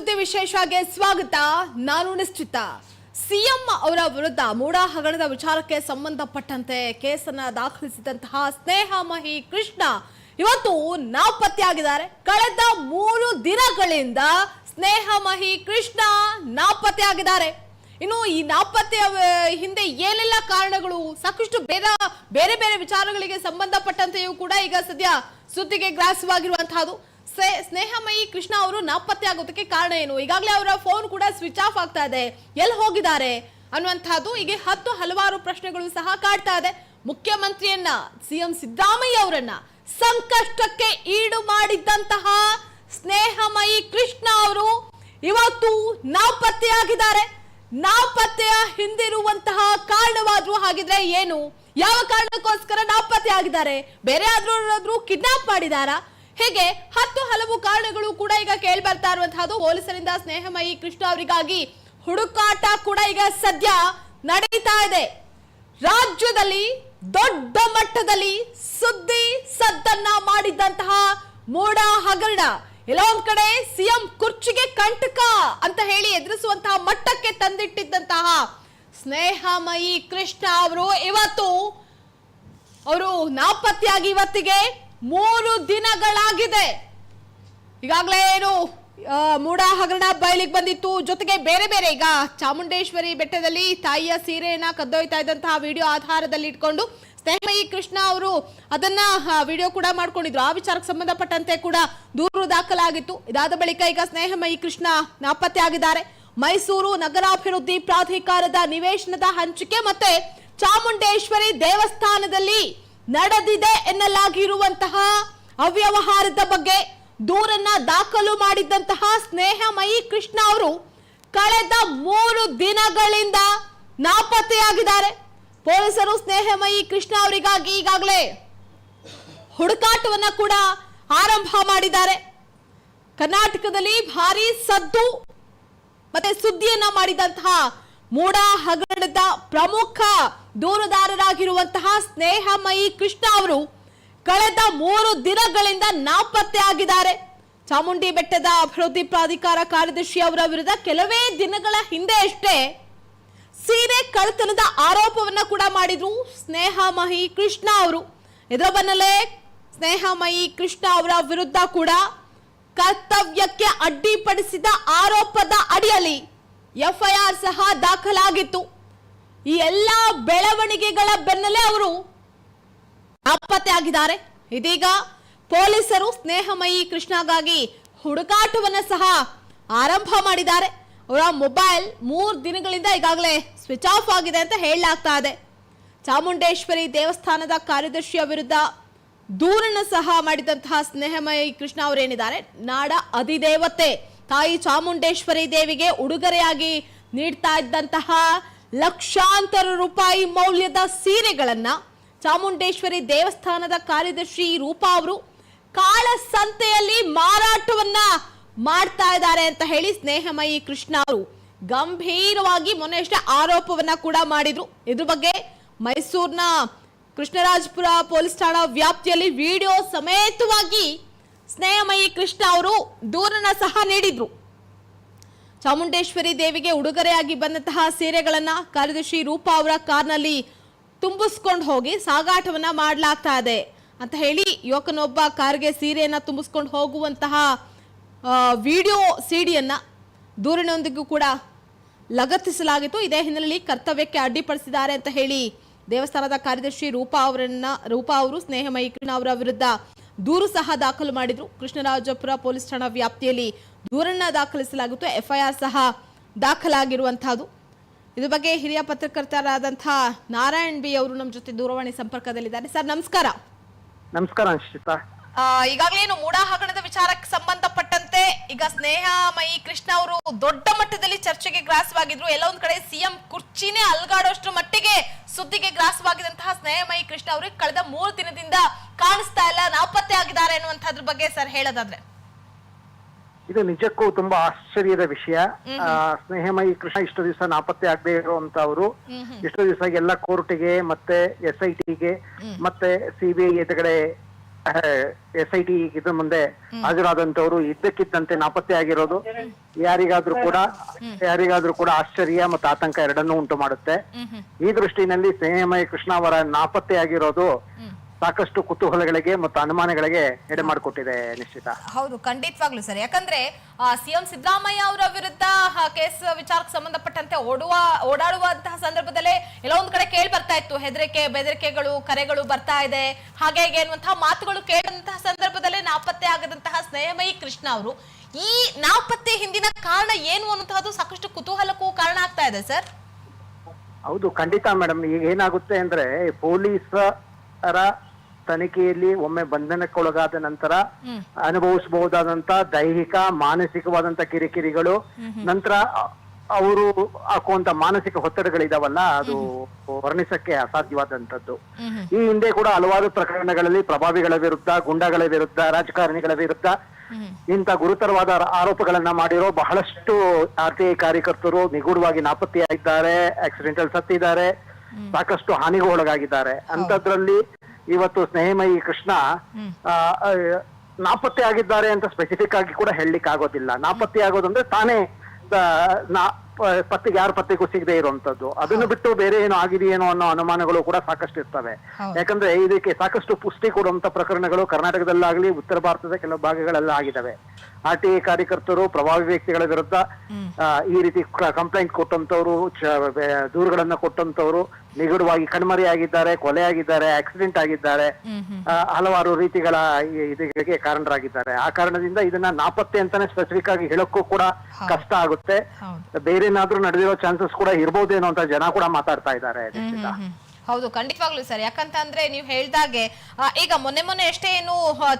ಸುದ್ದಿ ವಿಶೇಷಗೆ ಸ್ವಾಗತ. ನಾನು ನಿಶ್ಚಿತ. ಸಿಎಂ ಅವರ ವಿರುದ್ಧ ಮೂಡ ಹಗರಣದ ವಿಚಾರಕ್ಕೆ ಸಂಬಂಧಪಟ್ಟಂತೆ ಕೇಸನ್ನ ದಾಖಲಿಸಿದಂತಹ ಸ್ನೇಹಮಹಿ ಕೃಷ್ಣ ಇವತ್ತು ನಾಪತ್ತೆಯಾಗಿದ್ದಾರೆ. ಕಳೆದ ಮೂರು ದಿನಗಳಿಂದ ಸ್ನೇಹಮಹಿ ಕೃಷ್ಣ ನಾಪತ್ತೆಯಾಗಿದ್ದಾರೆ. ಇನ್ನು ಈ ನಾಪತ್ತೆಯ ಹಿಂದೆ ಏನೆಲ್ಲ ಕಾರಣಗಳು, ಸಾಕಷ್ಟು ಬೇರೆ ಬೇರೆ ಬೇರೆ ವಿಚಾರಗಳಿಗೆ ಸಂಬಂಧಪಟ್ಟಂತೆಯೂ ಕೂಡ ಈಗ ಸದ್ಯ ಸುದ್ದಿಗೆ ಗ್ರಾಸವಾಗಿರುವಂತಹದ್ದು. ಸ್ನೇಹಮಯಿ ಕೃಷ್ಣ ಅವರು ನಾಪತ್ತೆ ಆಗೋದಕ್ಕೆ ಕಾರಣ ಏನು? ಈಗಾಗಲೇ ಅವರ ಫೋನ್ ಕೂಡ ಸ್ವಿಚ್ ಆಫ್ ಆಗ್ತಾ ಇದೆ. ಎಲ್ಲಿ ಹೋಗಿದ್ದಾರೆ? ಅನ್ನುವಂಥದ್ದು ಹೀಗೆ ಹತ್ತು ಹಲವಾರು ಪ್ರಶ್ನೆಗಳು ಸಹ ಕಾಡ್ತಾ ಇದೆ. ಮುಖ್ಯಮಂತ್ರಿಯನ್ನ, ಸಿಎಂ ಸಿದ್ದರಾಮಯ್ಯ ಅವರನ್ನ ಸಂಕಷ್ಟಕ್ಕೆ ಈಡು ಮಾಡಿದ್ದಂತಹ ಸ್ನೇಹಮಯಿ ಕೃಷ್ಣ ಅವರು ಇವತ್ತು ನಾಪತ್ತೆಯಾಗಿದ್ದಾರೆ. ನಾಪತ್ತೆಯ ಹಿಂದಿರುವಂತಹ ಕಾರಣವಾದ್ರೂ ಹಾಗಿದ್ರೆ ಏನು? ಯಾವ ಕಾರಣಕ್ಕೋಸ್ಕರ ನಾಪತ್ತೆ ಆಗಿದ್ದಾರೆ ಬೇರೆ ಆದ್ರೂ ಕಿಡ್ನಾಪ್ ಮಾಡಿದಾರಾ ಹೇಗೆ ಹತ್ತು ಹಲವು ಕಾರಣಗಳು ಕೂಡ ಈಗ ಕೇಳಿ ಬರ್ತಾ ಇರುವಂತಹದ್ದು. ಪೊಲೀಸರಿಂದ ಸ್ನೇಹಮಯಿ ಕೃಷ್ಣ ಅವರಿಗಾಗಿ ಹುಡುಕಾಟ ಕೂಡ ಈಗ ಸದ್ಯ ನಡೀತಾ ಇದೆ. ರಾಜ್ಯದಲ್ಲಿ ದೊಡ್ಡ ಮಟ್ಟದಲ್ಲಿ ಸುದ್ದಿ ಸದ್ದನ್ನ ಮಾಡಿದ್ದಂತಹ ಮೋಡ ಹಗರಣ. ಎಲ್ಲೊಂದ್ ಕಡೆ ಸಿಎಂ ಕುರ್ಚಿಗೆ ಕಂಟಕ ಅಂತ ಹೇಳಿ ಎದುರಿಸುವಂತಹ ಮಟ್ಟಕ್ಕೆ ತಂದಿಟ್ಟಿದ್ದಂತಹ ಸ್ನೇಹಮಯಿ ಕೃಷ್ಣ ಅವರು ಇವತ್ತು ಅವರು ನಾಪತ್ತೆಯಾಗಿ ಇವತ್ತಿಗೆ ಮೂರು ದಿನಗಳಾಗಿದೆ. ಈಗಾಗಲೇ ಏನು ಮೂಡ ಹಗರಣ ಬಯಲಿಗೆ ಬಂದಿತ್ತು. ಜೊತೆಗೆ ಬೇರೆ ಬೇರೆ, ಈಗ ಚಾಮುಂಡೇಶ್ವರಿ ಬೆಟ್ಟದಲ್ಲಿ ತಾಯಿಯ ಸೀರೆಯನ್ನ ಕದ್ದೊಯ್ತಾ ಇದ್ದಂತಹ ವಿಡಿಯೋ ಆಧಾರದಲ್ಲಿ ಇಟ್ಕೊಂಡು ಸ್ನೇಹಮಯಿ ಕೃಷ್ಣ ಅವರು ಅದನ್ನ ವಿಡಿಯೋ ಕೂಡ ಮಾಡ್ಕೊಂಡಿದ್ರು. ಆ ವಿಚಾರಕ್ಕೆ ಸಂಬಂಧಪಟ್ಟಂತೆ ಕೂಡ ದೂರು ದಾಖಲಾಗಿತ್ತು. ಇದಾದ ಬಳಿಕ ಈಗ ಸ್ನೇಹಮಯಿ ಕೃಷ್ಣ ನಾಪತ್ತೆ ಆಗಿದ್ದಾರೆ. ಮೈಸೂರು ನಗರಾಭಿವೃದ್ಧಿ ಪ್ರಾಧಿಕಾರದ ನಿವೇಶನದ ಹಂಚಿಕೆ ಮತ್ತೆ ಚಾಮುಂಡೇಶ್ವರಿ ದೇವಸ್ಥಾನದಲ್ಲಿ ನಡೆದಿದೆ ಎನ್ನಲಾಗಿರುವಂತಹ ಅವ್ಯವಹಾರದ ಬಗ್ಗೆ ದೂರನ್ನ ದಾಖಲು ಮಾಡಿದ್ದಂತಹ ಸ್ನೇಹಮಯಿ ಕೃಷ್ಣ ಅವರು ಕಳೆದ ಮೂರು ದಿನಗಳಿಂದ ನಾಪತ್ತೆಯಾಗಿದ್ದಾರೆ. ಪೊಲೀಸರು ಸ್ನೇಹಮಯಿ ಕೃಷ್ಣ ಅವರಿಗಾಗಿ ಈಗಾಗಲೇ ಹುಡುಕಾಟವನ್ನ ಕೂಡ ಆರಂಭ ಮಾಡಿದ್ದಾರೆ. ಕರ್ನಾಟಕದಲ್ಲಿ ಭಾರಿ ಸದ್ದು ಮತ್ತೆ ಸುದ್ದಿಯನ್ನ ಮಾಡಿದಂತಹ ಮೂಡ ಹಗರಣದ ಪ್ರಮುಖ ದೂರುದಾರರಾಗಿರುವಂತಹ ಸ್ನೇಹಮಯಿ ಕೃಷ್ಣ ಅವರು ಕಳೆದ ಮೂರು ದಿನಗಳಿಂದ ನಾಪತ್ತೆ ಆಗಿದ್ದಾರೆ. ಚಾಮುಂಡಿ ಬೆಟ್ಟದ ಅಭಿವೃದ್ಧಿ ಪ್ರಾಧಿಕಾರ ಕಾರ್ಯದರ್ಶಿ ಅವರ ವಿರುದ್ಧ ಕೆಲವೇ ದಿನಗಳ ಹಿಂದೆ ಅಷ್ಟೇ ಸೀರೆ ಕಳ್ತನದ ಆರೋಪವನ್ನ ಕೂಡ ಮಾಡಿದ್ರು ಸ್ನೇಹಮಯಿ ಕೃಷ್ಣ ಅವರು. ಇದರ ಬೆನ್ನಲ್ಲೇ ಸ್ನೇಹಮಯಿ ಕೃಷ್ಣ ಅವರ ವಿರುದ್ಧ ಕೂಡ ಕರ್ತವ್ಯಕ್ಕೆ ಅಡ್ಡಿಪಡಿಸಿದ ಆರೋಪದ ಅಡಿಯಲ್ಲಿ ಎಫ್ಐಆರ್ ಸಹ ದಾಖಲಾಗಿತ್ತು. ಈ ಎಲ್ಲ ಬೆಳವಣಿಗೆಗಳ ಬೆನ್ನಲ್ಲೇ ಅವರು ನಾಪತ್ತೆ ಆಗಿದ್ದಾರೆ. ಇದೀಗ ಪೊಲೀಸರು ಸ್ನೇಹಮಯಿ ಕೃಷ್ಣಗಾಗಿ ಹುಡುಕಾಟವನ್ನು ಸಹ ಆರಂಭ ಮಾಡಿದ್ದಾರೆ. ಅವರ ಮೊಬೈಲ್ ಮೂರು ದಿನಗಳಿಂದ ಈಗಾಗಲೇ ಸ್ವಿಚ್ ಆಫ್ ಆಗಿದೆ ಅಂತ ಹೇಳಲಾಗ್ತಾ ಇದೆ. ಚಾಮುಂಡೇಶ್ವರಿ ದೇವಸ್ಥಾನದ ಕಾರ್ಯದರ್ಶಿಯ ವಿರುದ್ಧ ದೂರನ್ನು ಸಹ ಮಾಡಿದಂತಹ ಸ್ನೇಹಮಯಿ ಕೃಷ್ಣ ಅವರೇನಿದ್ದಾರೆ? ನಾಡ ಅಧಿದೇವತೆ ತಾಯಿ ಚಾಮುಂಡೇಶ್ವರಿ ದೇವಿಗೆ ಉಡುಗೊರೆಯಾಗಿ ನೀಡ್ತಾ ಇದ್ದಂತಹ ಲಕ್ಷಾಂತರ ರೂಪಾಯಿ ಮೌಲ್ಯದ ಸೀರೆಗಳನ್ನ ಚಾಮುಂಡೇಶ್ವರಿ ದೇವಸ್ಥಾನದ ಕಾರ್ಯದರ್ಶಿ ರೂಪಾ ಅವರು ಕಾಳ ಸಂತೆಯಲ್ಲಿ ಮಾರಾಟವನ್ನ ಮಾಡ್ತಾ ಇದ್ದಾರೆ ಅಂತ ಹೇಳಿ ಸ್ನೇಹಮಯಿ ಕೃಷ್ಣ ಅವರು ಗಂಭೀರವಾಗಿ ಮೊನ್ನೆ ಅಷ್ಟೇ ಆರೋಪವನ್ನ ಕೂಡ ಮಾಡಿದ್ರು. ಇದ್ರ ಬಗ್ಗೆ ಮೈಸೂರಿನ ಕೃಷ್ಣರಾಜಪುರ ಪೊಲೀಸ್ ಠಾಣಾ ವ್ಯಾಪ್ತಿಯಲ್ಲಿ ವಿಡಿಯೋ ಸಮೇತವಾಗಿ ಸ್ನೇಹಮಯಿ ಕೃಷ್ಣ ಅವರು ದೂರನ ಸಹ ನೀಡಿದ್ರು. ಚಾಮುಂಡೇಶ್ವರಿ ದೇವಿಗೆ ಉಡುಗೊರೆಯಾಗಿ ಬಂದಂತಹ ಸೀರೆಗಳನ್ನ ಕಾರ್ಯದರ್ಶಿ ರೂಪಾ ಅವರ ಕಾರ್ನಲ್ಲಿ ತುಂಬಿಸ್ಕೊಂಡು ಹೋಗಿ ಸಾಗಾಟವನ್ನ ಮಾಡಲಾಗ್ತಾ ಇದೆ. ಅಂತ ಹೇಳಿ ಯುವಕನೊಬ್ಬ ಕಾರ್ಗೆ ಸೀರೆಯನ್ನ ತುಂಬಿಸ್ಕೊಂಡು ಹೋಗುವಂತಹ ವಿಡಿಯೋ ಸಿಡಿಯನ್ನ ದೂರಿನೊಂದಿಗೂ ಕೂಡ ಲಗತ್ತಿಸಲಾಗಿತ್ತು. ಇದೇ ಹಿನ್ನೆಲೆಯಲ್ಲಿ ಕರ್ತವ್ಯಕ್ಕೆ ಅಡ್ಡಿಪಡಿಸಿದ್ದಾರೆ ಅಂತ ಹೇಳಿ ದೇವಸ್ಥಾನದ ಕಾರ್ಯದರ್ಶಿ ರೂಪಾ ಅವರನ್ನ, ರೂಪಾ ಅವರು, ಸ್ನೇಹ ಕೃಷ್ಣ ಅವರ ವಿರುದ್ಧ ದೂರು ಸಹ ದಾಖಲು ಮಾಡಿದ್ರು. ಕೃಷ್ಣರಾಜಪುರ ಪೊಲೀಸ್ ಠಾಣಾ ವ್ಯಾಪ್ತಿಯಲ್ಲಿ ದೂರನ್ನ ದಾಖಲಿಸಲಾಗಿತ್ತು ಎಫ್ಐಆರ್ ಸಹ ದಾಖಲಾಗಿರುವಂತಹದ್ದು ಇದ್ರ ಬಗ್ಗೆ ಹಿರಿಯ ಪತ್ರಕರ್ತರಾದಂತಹ ನಾರಾಯಣ್ ಬಿ ಅವರು ನಮ್ಮ ಜೊತೆ ದೂರವಾಣಿ ಸಂಪರ್ಕದಲ್ಲಿದ್ದಾರೆ. ಸರ್ ನಮಸ್ಕಾರ. ನಮಸ್ಕಾರ ಈಗಾಗಲೇ ಏನು ಮೂಡ ಹಗರಣದ ವಿಚಾರಕ್ಕೆ ಸಂಬಂಧಪಟ್ಟಂತೆ ಈಗ ಸ್ನೇಹಮಯಿ ಕೃಷ್ಣ ಅವರು ದೊಡ್ಡ ಮಟ್ಟದಲ್ಲಿ ಚರ್ಚೆಗೆ ಗ್ರಾಸವಾಗಿದ್ರು. ಎಲ್ಲ ಒಂದ್ ಕಡೆ ಸಿಎಂ ಕುರ್ಚಿನೇ ಅಲ್ಗಾಡೋಷ್ಟು ಮಟ್ಟಿಗೆ ಸುದ್ದಿಗೆ ಗ್ರಾಸವಾಗಿದಂತಹ ಸ್ನೇಹಮಯಿ ಕೃಷ್ಣ ಅವರಿಗೆ ಕಳೆದ ಮೂರು ದಿನದಿಂದ ಕಾಣಿಸ್ತಾ ಇಲ್ಲ ನಾಪತ್ತೆ ಆಗಿದ್ದಾರೆ ಅನ್ನುವಂಥದ್ರ ಬಗ್ಗೆ ಸರ್ ಹೇಳೋದಾದ್ರೆ. ಇದು ನಿಜಕ್ಕೂ ತುಂಬಾ ಆಶ್ಚರ್ಯದ ವಿಷಯ. ಸ್ನೇಹಮಯಿ ಕೃಷ್ಣ ಇಷ್ಟು ದಿವಸ ನಾಪತ್ತೆ ಆಗದೆ ಇರುವಂತವ್ರು ಇಷ್ಟು ದಿವಸ ಎಲ್ಲ ಕೋರ್ಟ್ಗೆ ಮತ್ತೆ ಎಸ್ ಐ ಟಿಗೆ ಮತ್ತೆ ಸಿಬಿಐ ಎದುರುಗಡೆ ಎಸ್ ಐ ಟಿ ಇದ್ರ ಮುಂದೆ ಹಾಜರಾದಂತವರು ಇದ್ದಕ್ಕಿದ್ದಂತೆ ನಾಪತ್ತೆ ಆಗಿರೋದು. ಯಾರಿಗಾದ್ರೂ ಕೂಡ ಯಾರಿಗಾದ್ರೂ ಕೂಡ ಆಶ್ಚರ್ಯ ಮತ್ತು ಆತಂಕ ಎರಡನ್ನೂ ಉಂಟು ಮಾಡುತ್ತೆ. ಈ ದೃಷ್ಟಿನಲ್ಲಿ ಸ್ನೇಹಮಯ ಕೃಷ್ಣ ಅವರ ನಾಪತ್ತೆ ಆಗಿರೋದು ಸಾಕಷ್ಟು ಕುತೂಹಲಗಳಿಗೆ ಮತ್ತು ಅನುಮಾನಗಳಿಗೆ ಎಡೆ ಮಾಡಿಕೊಟ್ಟಿದೆ ನಿಶ್ಚಿತ. ಹೌದು ಖಂಡಿತವಾಗ್ಲೂ ಸರ್. ಯಾಕಂದ್ರೆ ಸಿಎಂ ಸಿದ್ದರಾಮಯ್ಯ ಅವರ ವಿರುದ್ಧ ಕೇಸ್ ವಿಚಾರಕ್ಕೆ ಸಂಬಂಧಪಟ್ಟಂತೆ ಓಡುವ ಓಡಾಡುವಂತಹ ಸಂದರ್ಭದಲ್ಲೇ ಎಲ್ಲ ಒಂದ್ ಕಡೆ ಕೇಳಿ ಬರ್ತಾ ಇತ್ತು. ಹೆದರಿಕೆ ಬೆದರಿಕೆಗಳು ಕರೆಗಳು ಬರ್ತಾ ಇದೆ. ಹಾಗೆ ಹೀಗೆ ಅನ್ನುವಂತಹ ಮಾತುಗಳು ಕೇಳಿದಂತಹ ಸಂದರ್ಭದಲ್ಲೇ ನಾಪತ್ತೆ ಆಗದಂತಹ ಸ್ನೇಹಮಯಿ ಕೃಷ್ಣ ಅವರು. ಈ ನಾಪತ್ತೆ ಹಿಂದಿನ ಕಾರಣ ಏನು ಅನ್ನುವಂತಹದ್ದು ಸಾಕಷ್ಟು ಕುತೂಹಲಕ್ಕೂ ಕಾರಣ ಆಗ್ತಾ ಇದೆ ಸರ್. ಹೌದು ಖಂಡಿತ ಮೇಡಮ್. ಈಗ ಏನಾಗುತ್ತೆ ಅಂದ್ರೆ ಪೊಲೀಸರ ತನಿಖೆಯಲ್ಲಿ ಒಮ್ಮೆ ಬಂಧನಕ್ಕೊಳಗಾದ ನಂತರ ಅನುಭವಿಸಬಹುದಾದಂತ ದೈಹಿಕ ಮಾನಸಿಕವಾದಂತ ಕಿರಿಕಿರಿಗಳು ನಂತರ ಅವರು ಹಾಕುವಂತ ಮಾನಸಿಕ ಒತ್ತಡಗಳಿದಾವಲ್ಲ ಅದು ವರ್ಣಿಸಕ್ಕೆ ಅಸಾಧ್ಯವಾದಂತದ್ದು ಈ ಹಿಂದೆ ಕೂಡ ಹಲವಾರು ಪ್ರಕರಣಗಳಲ್ಲಿ ಪ್ರಭಾವಿಗಳ ವಿರುದ್ಧ ಗುಂಡಗಳ ವಿರುದ್ಧ ರಾಜಕಾರಣಿಗಳ ವಿರುದ್ಧ ಇಂಥ ಗುರುತರವಾದ ಆರೋಪಗಳನ್ನ ಮಾಡಿರೋ ಬಹಳಷ್ಟು ಆರ್ ಟಿ ಐ ಕಾರ್ಯಕರ್ತರು ನಿಗೂಢವಾಗಿ ನಾಪತ್ತೆಯಾಗಿದ್ದಾರೆ ಆಕ್ಸಿಡೆಂಟಲ್ ಸತ್ತಿದ್ದಾರೆ ಸಾಕಷ್ಟು ಹಾನಿಗೂ ಒಳಗಾಗಿದ್ದಾರೆ. ಅಂತದ್ರಲ್ಲಿ ಇವತ್ತು ಸ್ನೇಹಮಯಿ ಕೃಷ್ಣ ನಾಪತ್ತೆ ಆಗಿದ್ದಾರೆ ಅಂತ ಸ್ಪೆಸಿಫಿಕ್ ಆಗಿ ಕೂಡ ಹೇಳಲಿಕ್ಕೆ ಆಗೋದಿಲ್ಲ ನಾಪತ್ತೆ ಆಗೋದಂದ್ರೆ ತಾನೇ ಪತ್ತೆಗೆ ಯಾರ ಪತ್ತೆಗೂ ಸಿಗದೆ ಇರುವಂತದ್ದು ಅದನ್ನು ಬಿಟ್ಟು ಬೇರೆ ಏನೋ ಆಗಿದೆಯೇನೋ ಅನ್ನೋ ಅನುಮಾನಗಳು ಕೂಡ ಸಾಕಷ್ಟು ಇರ್ತವೆ. ಯಾಕಂದ್ರೆ ಇದಕ್ಕೆ ಸಾಕಷ್ಟು ಪುಷ್ಟಿ ಕೊಡುವಂತ ಪ್ರಕರಣಗಳು ಕರ್ನಾಟಕದಲ್ಲಾಗ್ಲಿ ಉತ್ತರ ಭಾರತದ ಕೆಲವು ಭಾಗಗಳೆಲ್ಲ ಆಗಿದಾವೆ ಆರ್ ಟಿ ಐ ಕಾರ್ಯಕರ್ತರು ಪ್ರಭಾವಿ ವ್ಯಕ್ತಿಗಳ ವಿರುದ್ಧ ಈ ರೀತಿ ಕಂಪ್ಲೇಂಟ್ ಕೊಟ್ಟಂತವ್ರು ದೂರುಗಳನ್ನ ಕೊಟ್ಟಂತವ್ರು ನಿಗೂಢವಾಗಿ ಕಣ್ಮರೆಯಾಗಿದ್ದಾರೆ ಕೊಲೆಯಾಗಿದ್ದಾರೆ ಆಕ್ಸಿಡೆಂಟ್ ಆಗಿದ್ದಾರೆ ಹಲವಾರು ರೀತಿಗಳ ಇದಕ್ಕೆ ಕಾರಣರಾಗಿದ್ದಾರೆ. ಆ ಕಾರಣದಿಂದ ಇದನ್ನ ನಾಪತ್ತೆ ಅಂತಾನೆ ಸ್ಪೆಸಿಫಿಕ್ ಆಗಿ ಹೇಳಕ್ಕೂ ಕೂಡ ಕಷ್ಟ ಆಗುತ್ತೆ. ಬೇರೆನಾದ್ರೂ ನಡೆದಿರೋ ಚಾನ್ಸಸ್ ಕೂಡ ಇರ್ಬೋದೇನೋ ಅಂತ ಜನ ಕೂಡ ಮಾತಾಡ್ತಾ ಇದ್ದಾರೆ ಹೌದು ಖಂಡಿತವಾಗ್ಲೂ ಸರ್. ಯಾಕಂತಂದ್ರೆ ನೀವು ಹೇಳ್ದಾಗೆ ಈಗ ಮೊನ್ನೆ ಮೊನ್ನೆ ಅಷ್ಟೇ ಏನು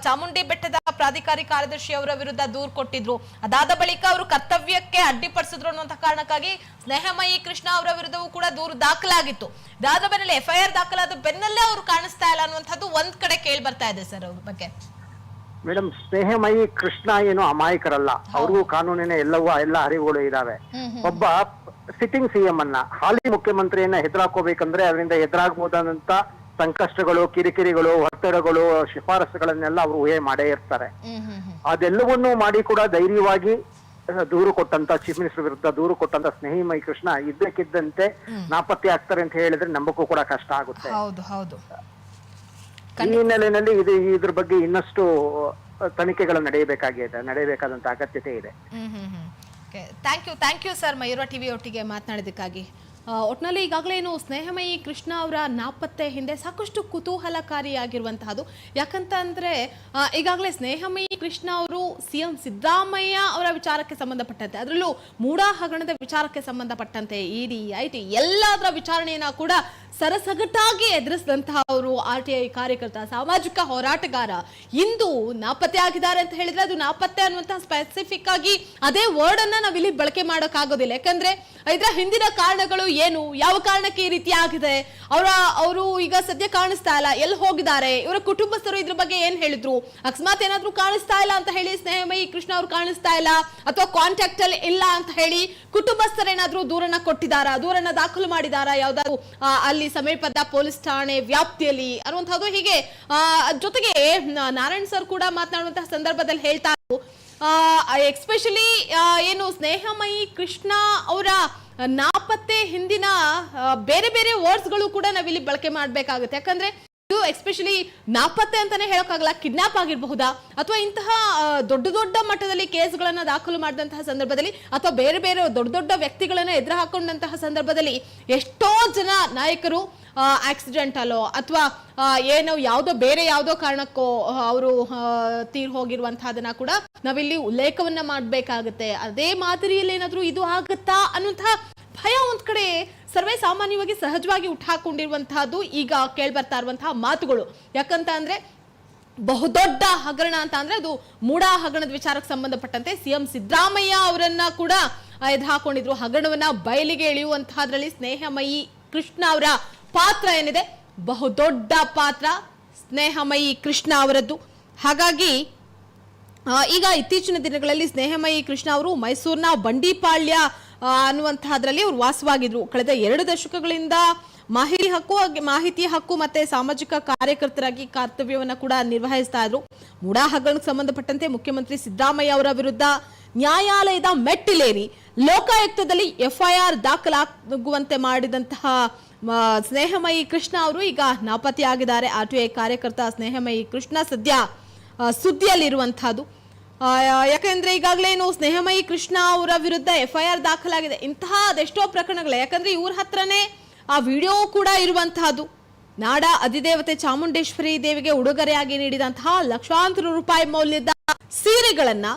ಚಾಮುಂಡಿ ಬೆಟ್ಟದ ಪ್ರಾಧಿಕಾರಿ ಕಾರ್ಯದರ್ಶಿ ಅವರ ವಿರುದ್ಧ ದೂರ್ ಕೊಟ್ಟಿದ್ರು. ಅದಾದ ಬಳಿಕ ಅವರು ಕರ್ತವ್ಯಕ್ಕೆ ಅಡ್ಡಿಪಡಿಸಿದ್ರು ಅನ್ನುವಂತ ಕಾರಣಕ್ಕಾಗಿ ಸ್ನೇಹಮಯಿ ಕೃಷ್ಣ ಅವರ ವಿರುದ್ಧವೂ ಕೂಡ ದೂರು ದಾಖಲಾಗಿತ್ತು. ಇದಾದ ಬೆನ್ನಲ್ಲೇ ಎಫ್ಐಆರ್ ದಾಖಲಾದ ಬೆನ್ನಲ್ಲೇ ಅವರು ಕಾಣಿಸ್ತಾ ಇಲ್ಲ ಅನ್ನುವಂಥದ್ದು ಒಂದ್ ಕಡೆ ಕೇಳಿ ಬರ್ತಾ ಇದೆ ಸರ್ ಅವ್ರ ಬಗ್ಗೆ. ಮೇಡಮ್ ಸ್ನೇಹಮಯಿ ಕೃಷ್ಣ ಏನು ಅಮಾಯಕರಲ್ಲ. ಅವ್ರಿಗೂ ಕಾನೂನಿನ ಎಲ್ಲವೂ ಎಲ್ಲ ಅರಿವುಗಳು ಇದಾವೆ. ಒಬ್ಬ ಸಿಟ್ಟಿಂಗ್ ಸಿಎಂ ಅನ್ನ. ಹಾಲಿ ಮುಖ್ಯಮಂತ್ರಿಯನ್ನ ಹೆದರಾಕೋಬೇಕಂದ್ರೆ ಅದರಿಂದ ಎದುರಾಗಬಹುದಾದಂತ ಸಂಕಷ್ಟಗಳು ಕಿರಿಕಿರಿಗಳು ಒತ್ತಡಗಳು ಶಿಫಾರಸುಗಳನ್ನೆಲ್ಲ ಅವರು ಊಹೆ ಮಾಡೇ ಇರ್ತಾರೆ. ಅದೆಲ್ಲವನ್ನೂ ಮಾಡಿ ಕೂಡ ಧೈರ್ಯವಾಗಿ ದೂರು ಕೊಟ್ಟಂತ ಚೀಫ್ ಮಿನಿಸ್ಟರ್ ವಿರುದ್ಧ ದೂರು ಕೊಟ್ಟಂತ ಸ್ನೇಹಿ ಮೈ ಕೃಷ್ಣ ಇದ್ದಕ್ಕಿದ್ದಂತೆ ನಾಪತ್ತೆ ಆಗ್ತಾರೆ ಅಂತ ಹೇಳಿದ್ರೆ ನಂಬಕ್ಕೂ ಕೂಡ ಕಷ್ಟ ಆಗುತ್ತೆ. ಈ ಹಿನ್ನೆಲೆಯಲ್ಲಿ ಇದು ಇದ್ರ ಬಗ್ಗೆ ಇನ್ನಷ್ಟು ತನಿಖೆಗಳು ನಡೆಯಬೇಕಾಗಿದೆ ನಡೆಯಬೇಕಾದಂತ ಅಗತ್ಯತೆ ಇದೆ. Thank you thank you sir Mayura TV ಒಟ್ಟಿಗೆ ಮಾತನಾಡಿದ್ದಕ್ಕಾಗಿ. ಆ, ಒಟ್ನಲ್ಲಿ ಈಗಾಗಲೇ ಏನು ಸ್ನೇಹಮಯಿ ಕೃಷ್ಣ ಅವರ ನಾಪತ್ತೆ ಹಿಂದೆ ಸಾಕಷ್ಟು ಕುತೂಹಲಕಾರಿಯಾಗಿರುವಂತಹದ್ದು. ಯಾಕಂತ ಅಂದ್ರೆ ಈಗಾಗಲೇ ಸ್ನೇಹಮಯಿ ಕೃಷ್ಣ ಅವರು ಸಿ ಎಂ ಸಿದ್ದರಾಮಯ್ಯ ಅವರ ವಿಚಾರಕ್ಕೆ ಸಂಬಂಧಪಟ್ಟಂತೆ ಅದರಲ್ಲೂ ಮೂಡಾ ಹಗರಣದ ವಿಚಾರಕ್ಕೆ ಸಂಬಂಧಪಟ್ಟಂತೆ ಇಡಿ ಐ ಟಿ ಎಲ್ಲದರ ವಿಚಾರಣೆಯನ್ನ ಕೂಡ ಸರಸಗಟಾಗಿ ಎದುರಿಸಿದಂತಹ ಅವರು ಆರ್ ಟಿ ಐ ಕಾರ್ಯಕರ್ತ ಸಾಮಾಜಿಕ ಹೋರಾಟಗಾರ. ಇಂದು ನಾಪತ್ತೆ ಆಗಿದ್ದಾರೆ ಅಂತ ಹೇಳಿದ್ರೆ ಅದು ನಾಪತ್ತೆ ಅನ್ನುವಂತಹ ಸ್ಪೆಸಿಫಿಕ್ ಆಗಿ ಅದೇ ವರ್ಡ್ ಅನ್ನ ನಾವಿಲ್ಲಿ ಬಳಕೆ ಮಾಡೋಕ್ಕಾಗೋದಿಲ್ಲ. ಯಾಕಂದ್ರೆ ಇದರ ಹಿಂದಿನ ಕಾರಣಗಳು ಏನು, ಯಾವ ಕಾರಣಕ್ಕೆ ಈ ರೀತಿ ಆಗಿದೆ? ಅವರ, ಅವರು ಈಗ ಸದ್ಯ ಕಾಣಿಸ್ತಾ ಇಲ್ಲ, ಎಲ್ಲಿ ಹೋಗಿದ್ದಾರೆ? ಇವರ ಕುಟುಂಬಸ್ಥರು ಇದ್ರ ಬಗ್ಗೆ ಏನ್ ಹೇಳಿದ್ರು? ಅಕಸ್ಮಾತ್ ಏನಾದ್ರೂ ಕಾಣಿಸ್ತಾ ಇಲ್ಲ ಅಂತ ಹೇಳಿ ಸ್ನೇಹಮಯಿ ಕೃಷ್ಣ ಅವ್ರು ಕಾಣಿಸ್ತಾ ಇಲ್ಲ, ಅಥವಾ ಕಾಂಟ್ಯಾಕ್ಟ್ ಅಲ್ಲಿ ಇಲ್ಲ ಅಂತ ಹೇಳಿ ಕುಟುಂಬಸ್ಥರೇನಾದ್ರೂ ದೂರನ್ನ ಕೊಟ್ಟಿದ್ದಾರಾ? ದೂರನ್ನ ದಾಖಲು ಮಾಡಿದಾರಾ ಯಾವ್ದಾದ್ರು ಅಲ್ಲಿ ಸಮೀಪದ ಪೊಲೀಸ್ ಠಾಣೆ ವ್ಯಾಪ್ತಿಯಲ್ಲಿ? ಅನ್ನುವಂಥದ್ದು ಹೀಗೆ ಜೊತೆಗೆ ನಾರಾಯಣ್ ಸರ್ ಕೂಡ ಮಾತನಾಡುವಂತಹ ಸಂದರ್ಭದಲ್ಲಿ ಹೇಳ್ತಾ ಎಕ್ಸ್ಪೆಷಲಿ ಏನು, ಸ್ನೇಹಮಯಿ ಕೃಷ್ಣ ಅವರ ನಾಪತ್ತೆ ಹಿಂದಿನ ಬೇರೆ ಬೇರೆ ವರ್ಡ್ಸ್ಗಳು ಕೂಡ ನಾವಿಲ್ಲಿ ಬಳಕೆ ಮಾಡಬೇಕಾಗುತ್ತೆ. ಯಾಕಂದ್ರೆ ಇದು ಎಸ್ಪೆಷಲಿ ನಾಪತ್ತೆ ಅಂತಾನೆ ಹೇಳೋಕ್ಕಾಗಲ್ಲ ಕಿಡ್ನಾಪ್ ಆಗಿರಬಹುದಾ? ಅಥವಾ ಇಂತಹ ದೊಡ್ಡ ದೊಡ್ಡ ಮಟ್ಟದಲ್ಲಿ ಕೇಸ್ಗಳನ್ನು ದಾಖಲು ಮಾಡಿದಂತಹ ಸಂದರ್ಭದಲ್ಲಿ, ಅಥವಾ ಬೇರೆ ಬೇರೆ ದೊಡ್ಡ ದೊಡ್ಡ ವ್ಯಕ್ತಿಗಳನ್ನ ಎದುರು ಹಾಕೊಂಡಂತಹ ಸಂದರ್ಭದಲ್ಲಿ ಎಷ್ಟೋ ಜನ ನಾಯಕರು ಆಕ್ಸಿಡೆಂಟ್ ಅಲ್ಲೋ ಅಥವಾ ಏನೋ ಯಾವುದೋ ಬೇರೆ ಯಾವುದೋ ಕಾರಣಕ್ಕೋ ಅವರು ತೀರ್ ಹೋಗಿರುವಂತಹದನ್ನ ಕೂಡ ನಾವಿಲ್ಲಿ ಉಲ್ಲೇಖವನ್ನ ಮಾಡಬೇಕಾಗುತ್ತೆ. ಅದೇ ಮಾದರಿಯಲ್ಲಿ ಏನಾದರೂ ಇದು ಆಗುತ್ತಾ ಅನ್ನುವಂತಹ ಭಯ ಒಂದ್ ಕಡೆ ಸರ್ವೇ ಸಾಮಾನ್ಯವಾಗಿ ಸಹಜವಾಗಿ ಹುಟ್ಟಾಕೊಂಡಿರುವಂತಹದ್ದು ಈಗ ಕೇಳ್ಬರ್ತಾ ಇರುವಂತಹ ಮಾತುಗಳು. ಯಾಕಂತ ಅಂದ್ರೆ, ಬಹುದೊಡ್ಡ ಹಗರಣ ಅಂತ ಅಂದ್ರೆ ಅದು ಮೂಡಾ ಹಗರಣದ ವಿಚಾರಕ್ಕೆ ಸಂಬಂಧಪಟ್ಟಂತೆ ಸಿಎಂ ಸಿದ್ದರಾಮಯ್ಯ ಅವರನ್ನ ಕೂಡ ಎದ್ ಹಾಕೊಂಡಿದ್ರು ಹಗರಣವನ್ನ ಬಯಲಿಗೆ ಎಳೆಯುವಂತಹದ್ರಲ್ಲಿ ಸ್ನೇಹಮಯಿ ಕೃಷ್ಣ ಅವರ ಪಾತ್ರ ಏನಿದೆ? ಬಹುದೊಡ್ಡ ಪಾತ್ರ ಸ್ನೇಹಮಯಿ ಕೃಷ್ಣ ಅವರದ್ದು. ಹಾಗಾಗಿ ಈಗ ಇತ್ತೀಚಿನ ದಿನಗಳಲ್ಲಿ ಸ್ನೇಹಮಯಿ ಕೃಷ್ಣ ಅವರು ಮೈಸೂರಿನ ಬಂಡಿಪಾಳ್ಯ ಅನ್ನುವಂತಹದ್ರಲ್ಲಿ ಅವರು ವಾಸವಾಗಿದ್ರು. ಕಳೆದ ಎರಡು ದಶಕಗಳಿಂದ ಮಾಹಿತಿ ಹಕ್ಕು ಮಾಹಿತಿ ಹಕ್ಕು ಮತ್ತೆ ಸಾಮಾಜಿಕ ಕಾರ್ಯಕರ್ತರಾಗಿ ಕರ್ತವ್ಯವನ್ನು ಕೂಡ ನಿರ್ವಹಿಸ್ತಾ ಇದ್ರು. ಮೂಡಾ ಹಗರಣಕ್ಕೆ ಸಂಬಂಧಪಟ್ಟಂತೆ ಮುಖ್ಯಮಂತ್ರಿ ಸಿದ್ದರಾಮಯ್ಯ ಅವರ ವಿರುದ್ಧ ನ್ಯಾಯಾಲಯದ ಮೆಟ್ಟಿಲೇರಿ ಲೋಕಾಯುಕ್ತದಲ್ಲಿ ಎಫ್ಐಆರ್ ದಾಖಲಾಗುವಂತೆ ಮಾಡಿದಂತಹ ಸ್ನೇಹಮಯಿ ಕೃಷ್ಣ ಅವರು ಈಗ ನಾಪತ್ತೆಯಾಗಿದ್ದಾರೆ. ಆರ್ ಟಿ ಐ ಕಾರ್ಯಕರ್ತ ಸ್ನೇಹಮಯಿ ಕೃಷ್ಣ ಸದ್ಯ ಸುದ್ದಿಯಲ್ಲಿರುವಂತಹದ್ದು ಯಾಕಂದ್ರೆ ಈಗಾಗಲೇ ಈಗಾಗಲೇನು ಸ್ನೇಹಮಯಿ ಕೃಷ್ಣ ಅವರ ವಿರುದ್ಧ ಎಫ್ ಐ ಆರ್ ದಾಖಲಾಗಿದೆ. ಇಂತಹ ಅದೆಷ್ಟೋ ಪ್ರಕರಣಗಳು. ಯಾಕಂದ್ರೆ ಇವ್ರ ಹತ್ರನೇ ಆ ವಿಡಿಯೋ ಕೂಡ ಇರುವಂತಹದ್ದು ನಾಡ ಅಧಿದೇವತೆ ಚಾಮುಂಡೇಶ್ವರಿ ದೇವಿಗೆ ಉಡುಗೊರೆಯಾಗಿ ನೀಡಿದಂತಹ ಲಕ್ಷಾಂತರ ರೂಪಾಯಿ ಮೌಲ್ಯದ ಸೀರೆಗಳನ್ನ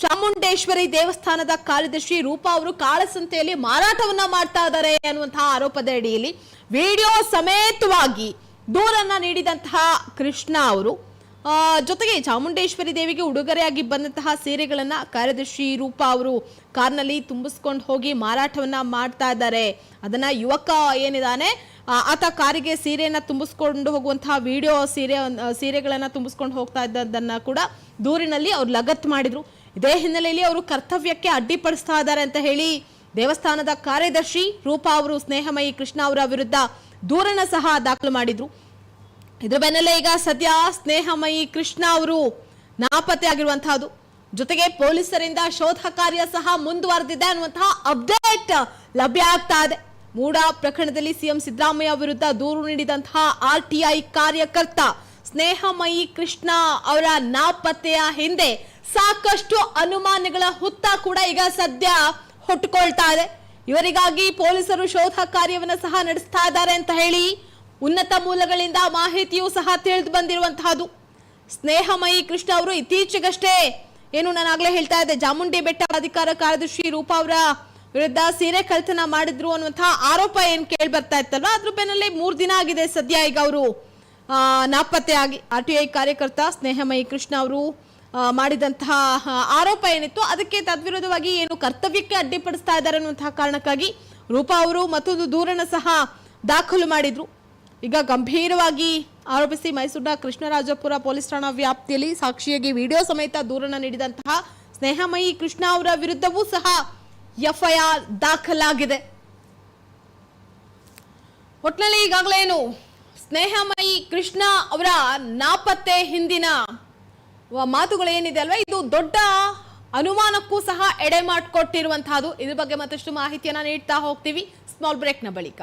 ಚಾಮುಂಡೇಶ್ವರಿ ದೇವಸ್ಥಾನದ ಕಾರ್ಯದರ್ಶಿ ರೂಪಾ ಅವರು ಕಾಳಸಂತೆಯಲ್ಲಿ ಮಾರಾಟವನ್ನ ಮಾಡ್ತಾ ಇದ್ದಾರೆ ಅನ್ನುವಂತಹ ಆರೋಪದ ಅಡಿಯಲ್ಲಿ ವಿಡಿಯೋ ಸಮೇತವಾಗಿ ದೂರನ್ನ ನೀಡಿದಂತಹ ಕೃಷ್ಣ ಅವರು ಜೊತೆಗೆ ಚಾಮುಂಡೇಶ್ವರಿ ದೇವಿಗೆ ಉಡುಗೊರೆಯಾಗಿ ಬಂದಂತಹ ಸೀರೆಗಳನ್ನು ಕಾರ್ಯದರ್ಶಿ ರೂಪ ಅವರು ಕಾರ್ನಲ್ಲಿ ತುಂಬಿಸ್ಕೊಂಡು ಹೋಗಿ ಮಾರಾಟವನ್ನ ಮಾಡ್ತಾ ಇದ್ದಾರೆ. ಅದನ್ನ ಯುವಕ ಏನಿದ್ದಾನೆ ಆತ ಕಾರಿಗೆ ಸೀರೆಯನ್ನು ತುಂಬಿಸ್ಕೊಂಡು ಹೋಗುವಂತಹ ವಿಡಿಯೋ ಸೀರೆ ಸೀರೆಗಳನ್ನು ತುಂಬಿಸ್ಕೊಂಡು ಹೋಗ್ತಾ ಇದ್ದದನ್ನ ಕೂಡ ದೂರಿನಲ್ಲಿ ಅವ್ರು ಲಗತ್ ಮಾಡಿದ್ರು. ಇದೇ ಹಿನ್ನೆಲೆಯಲ್ಲಿ ಅವರು ಕರ್ತವ್ಯಕ್ಕೆ ಅಡ್ಡಿಪಡಿಸ್ತಾ ಇದ್ದಾರೆ ಅಂತ ಹೇಳಿ ದೇವಸ್ಥಾನದ ಕಾರ್ಯದರ್ಶಿ ರೂಪಾ ಅವರು, ಸ್ನೇಹಮಯಿ ಕೃಷ್ಣ ಅವರ ವಿರುದ್ಧ ದೂರನ ಸಹ ದಾಖಲು ಮಾಡಿದ್ರು. ಇದ್ರ ಬೆನ್ನಲ್ಲೇ ಈಗ ಸದ್ಯ ಸ್ನೇಹಮಯಿ ಕೃಷ್ಣ ಅವರು ನಾಪತ್ತೆ ಆಗಿರುವಂತಹದ್ದು. ಜೊತೆಗೆ ಪೊಲೀಸರಿಂದ ಶೋಧ ಕಾರ್ಯ ಸಹ ಮುಂದುವರೆದಿದೆ ಅನ್ನುವಂತಹ ಅಪ್ಡೇಟ್ ಲಭ್ಯ ಆಗ್ತಾ ಇದೆ. ಮೂಡ ಪ್ರಕರಣದಲ್ಲಿ ಸಿಎಂ ಸಿದ್ದರಾಮಯ್ಯ ವಿರುದ್ಧ ದೂರು ನೀಡಿದಂತಹ ಆರ್ ಟಿ ಐ ಕಾರ್ಯಕರ್ತ ಸ್ನೇಹಮಯಿ ಕೃಷ್ಣ ಅವರ ನಾಪತ್ತೆಯ ಹಿಂದೆ ಸಾಕಷ್ಟು ಅನುಮಾನಗಳ ಹುತ್ತ ಕೂಡ ಈಗ ಸದ್ಯ ಹುಟ್ಟುಕೊಳ್ತಾ ಇದೆ ಇವರಿಗಾಗಿ ಪೊಲೀಸರು ಶೋಧ ಕಾರ್ಯವನ್ನು ಸಹ ನಡೆಸ್ತಾ ಇದ್ದಾರೆ ಅಂತ ಹೇಳಿ ಉನ್ನತ ಮೂಲಗಳಿಂದ ಮಾಹಿತಿಯೂ ಸಹ ತಿಳಿದು ಬಂದಿರುವಂತಹದ್ದು. ಸ್ನೇಹಮಯಿ ಕೃಷ್ಣ ಅವರು ಇತ್ತೀಚೆಗಷ್ಟೇ ಏನು ನಾನು ಆಗ್ಲೇ ಹೇಳ್ತಾ ಇದ್ದೆ, ಚಾಮುಂಡಿ ಬೆಟ್ಟ ಅಧಿಕಾರ ಕಾರ್ಯದರ್ಶಿ ರೂಪಾ ಅವರ ವಿರುದ್ಧ ಸೀರೆ ಕಳ್ತನ ಮಾಡಿದ್ರು ಅನ್ನುವಂತಹ ಆರೋಪ ಏನ್ ಕೇಳಿ ಬರ್ತಾ ಇತ್ತಲ್ವಾ ಅದ್ರ ಬೆನ್ನಲ್ಲೇ ಮೂರ್ ದಿನ ಆಗಿದೆ ಸದ್ಯ ಈಗ ಅವರು ನಾಪತ್ತೆ ಆಗಿ ಆರ್ ಟಿ ಐ ಕಾರ್ಯಕರ್ತ ಸ್ನೇಹಮಯಿ ಕೃಷ್ಣ ಅವರು ಮಾಡಿದಂತಹ ಆರೋಪ ಏನಿತ್ತು ಅದಕ್ಕೆ ತದ್ವಿರುದ್ಧವಾಗಿ ಏನು ಕರ್ತವ್ಯಕ್ಕೆ ಅಡ್ಡಿಪಡಿಸ್ತಾ ಇದ್ದಾರೆ ಅನ್ನುವಂತಹ ಕಾರಣಕ್ಕಾಗಿ ರೂಪಾ ಅವರು ಮತ್ತೊಂದು ದೂರನ ಸಹ ದಾಖಲು ಮಾಡಿದ್ರು. ಈಗ ಗಂಭೀರವಾಗಿ ಆರೋಪಿಸಿ ಮೈಸೂರಿನ ಕೃಷ್ಣರಾಜಪುರ ಪೊಲೀಸ್ ಠಾಣಾ ವ್ಯಾಪ್ತಿಯಲ್ಲಿ ಸಾಕ್ಷಿಯಾಗಿ ವಿಡಿಯೋ ಸಮೇತ ದೂರನ ನೀಡಿದಂತಹ ಸ್ನೇಹಮಯಿ ಕೃಷ್ಣ ಅವರ ವಿರುದ್ಧವೂ ಸಹ ಎಫ್ಐಆರ್ ದಾಖಲಾಗಿದೆ. ಒಟ್ನಲ್ಲಿ ಈಗಾಗಲೇ ಏನು, ಸ್ನೇಹಮಯಿ ಕೃಷ್ಣ ಅವರ ನಾಪತ್ತೆ ಹಿಂದಿನ ಮಾತುಗಳು ಏನಿದೆ ಅಲ್ವಾ? ಇದು ದೊಡ್ಡ ಅನುಮಾನಕ್ಕೂ ಸಹ ಎಡೆ ಮಾಡಿಕೊಟ್ಟಿರುವಂತಹದ್ದು ಇದ್ರ ಬಗ್ಗೆ ಮತ್ತಷ್ಟು ಮಾಹಿತಿಯನ್ನ ನೀಡ್ತಾ ಹೋಗ್ತೀವಿ. ಸ್ಮಾಲ್ ಬ್ರೇಕ್ನ ಬಳಿಕ.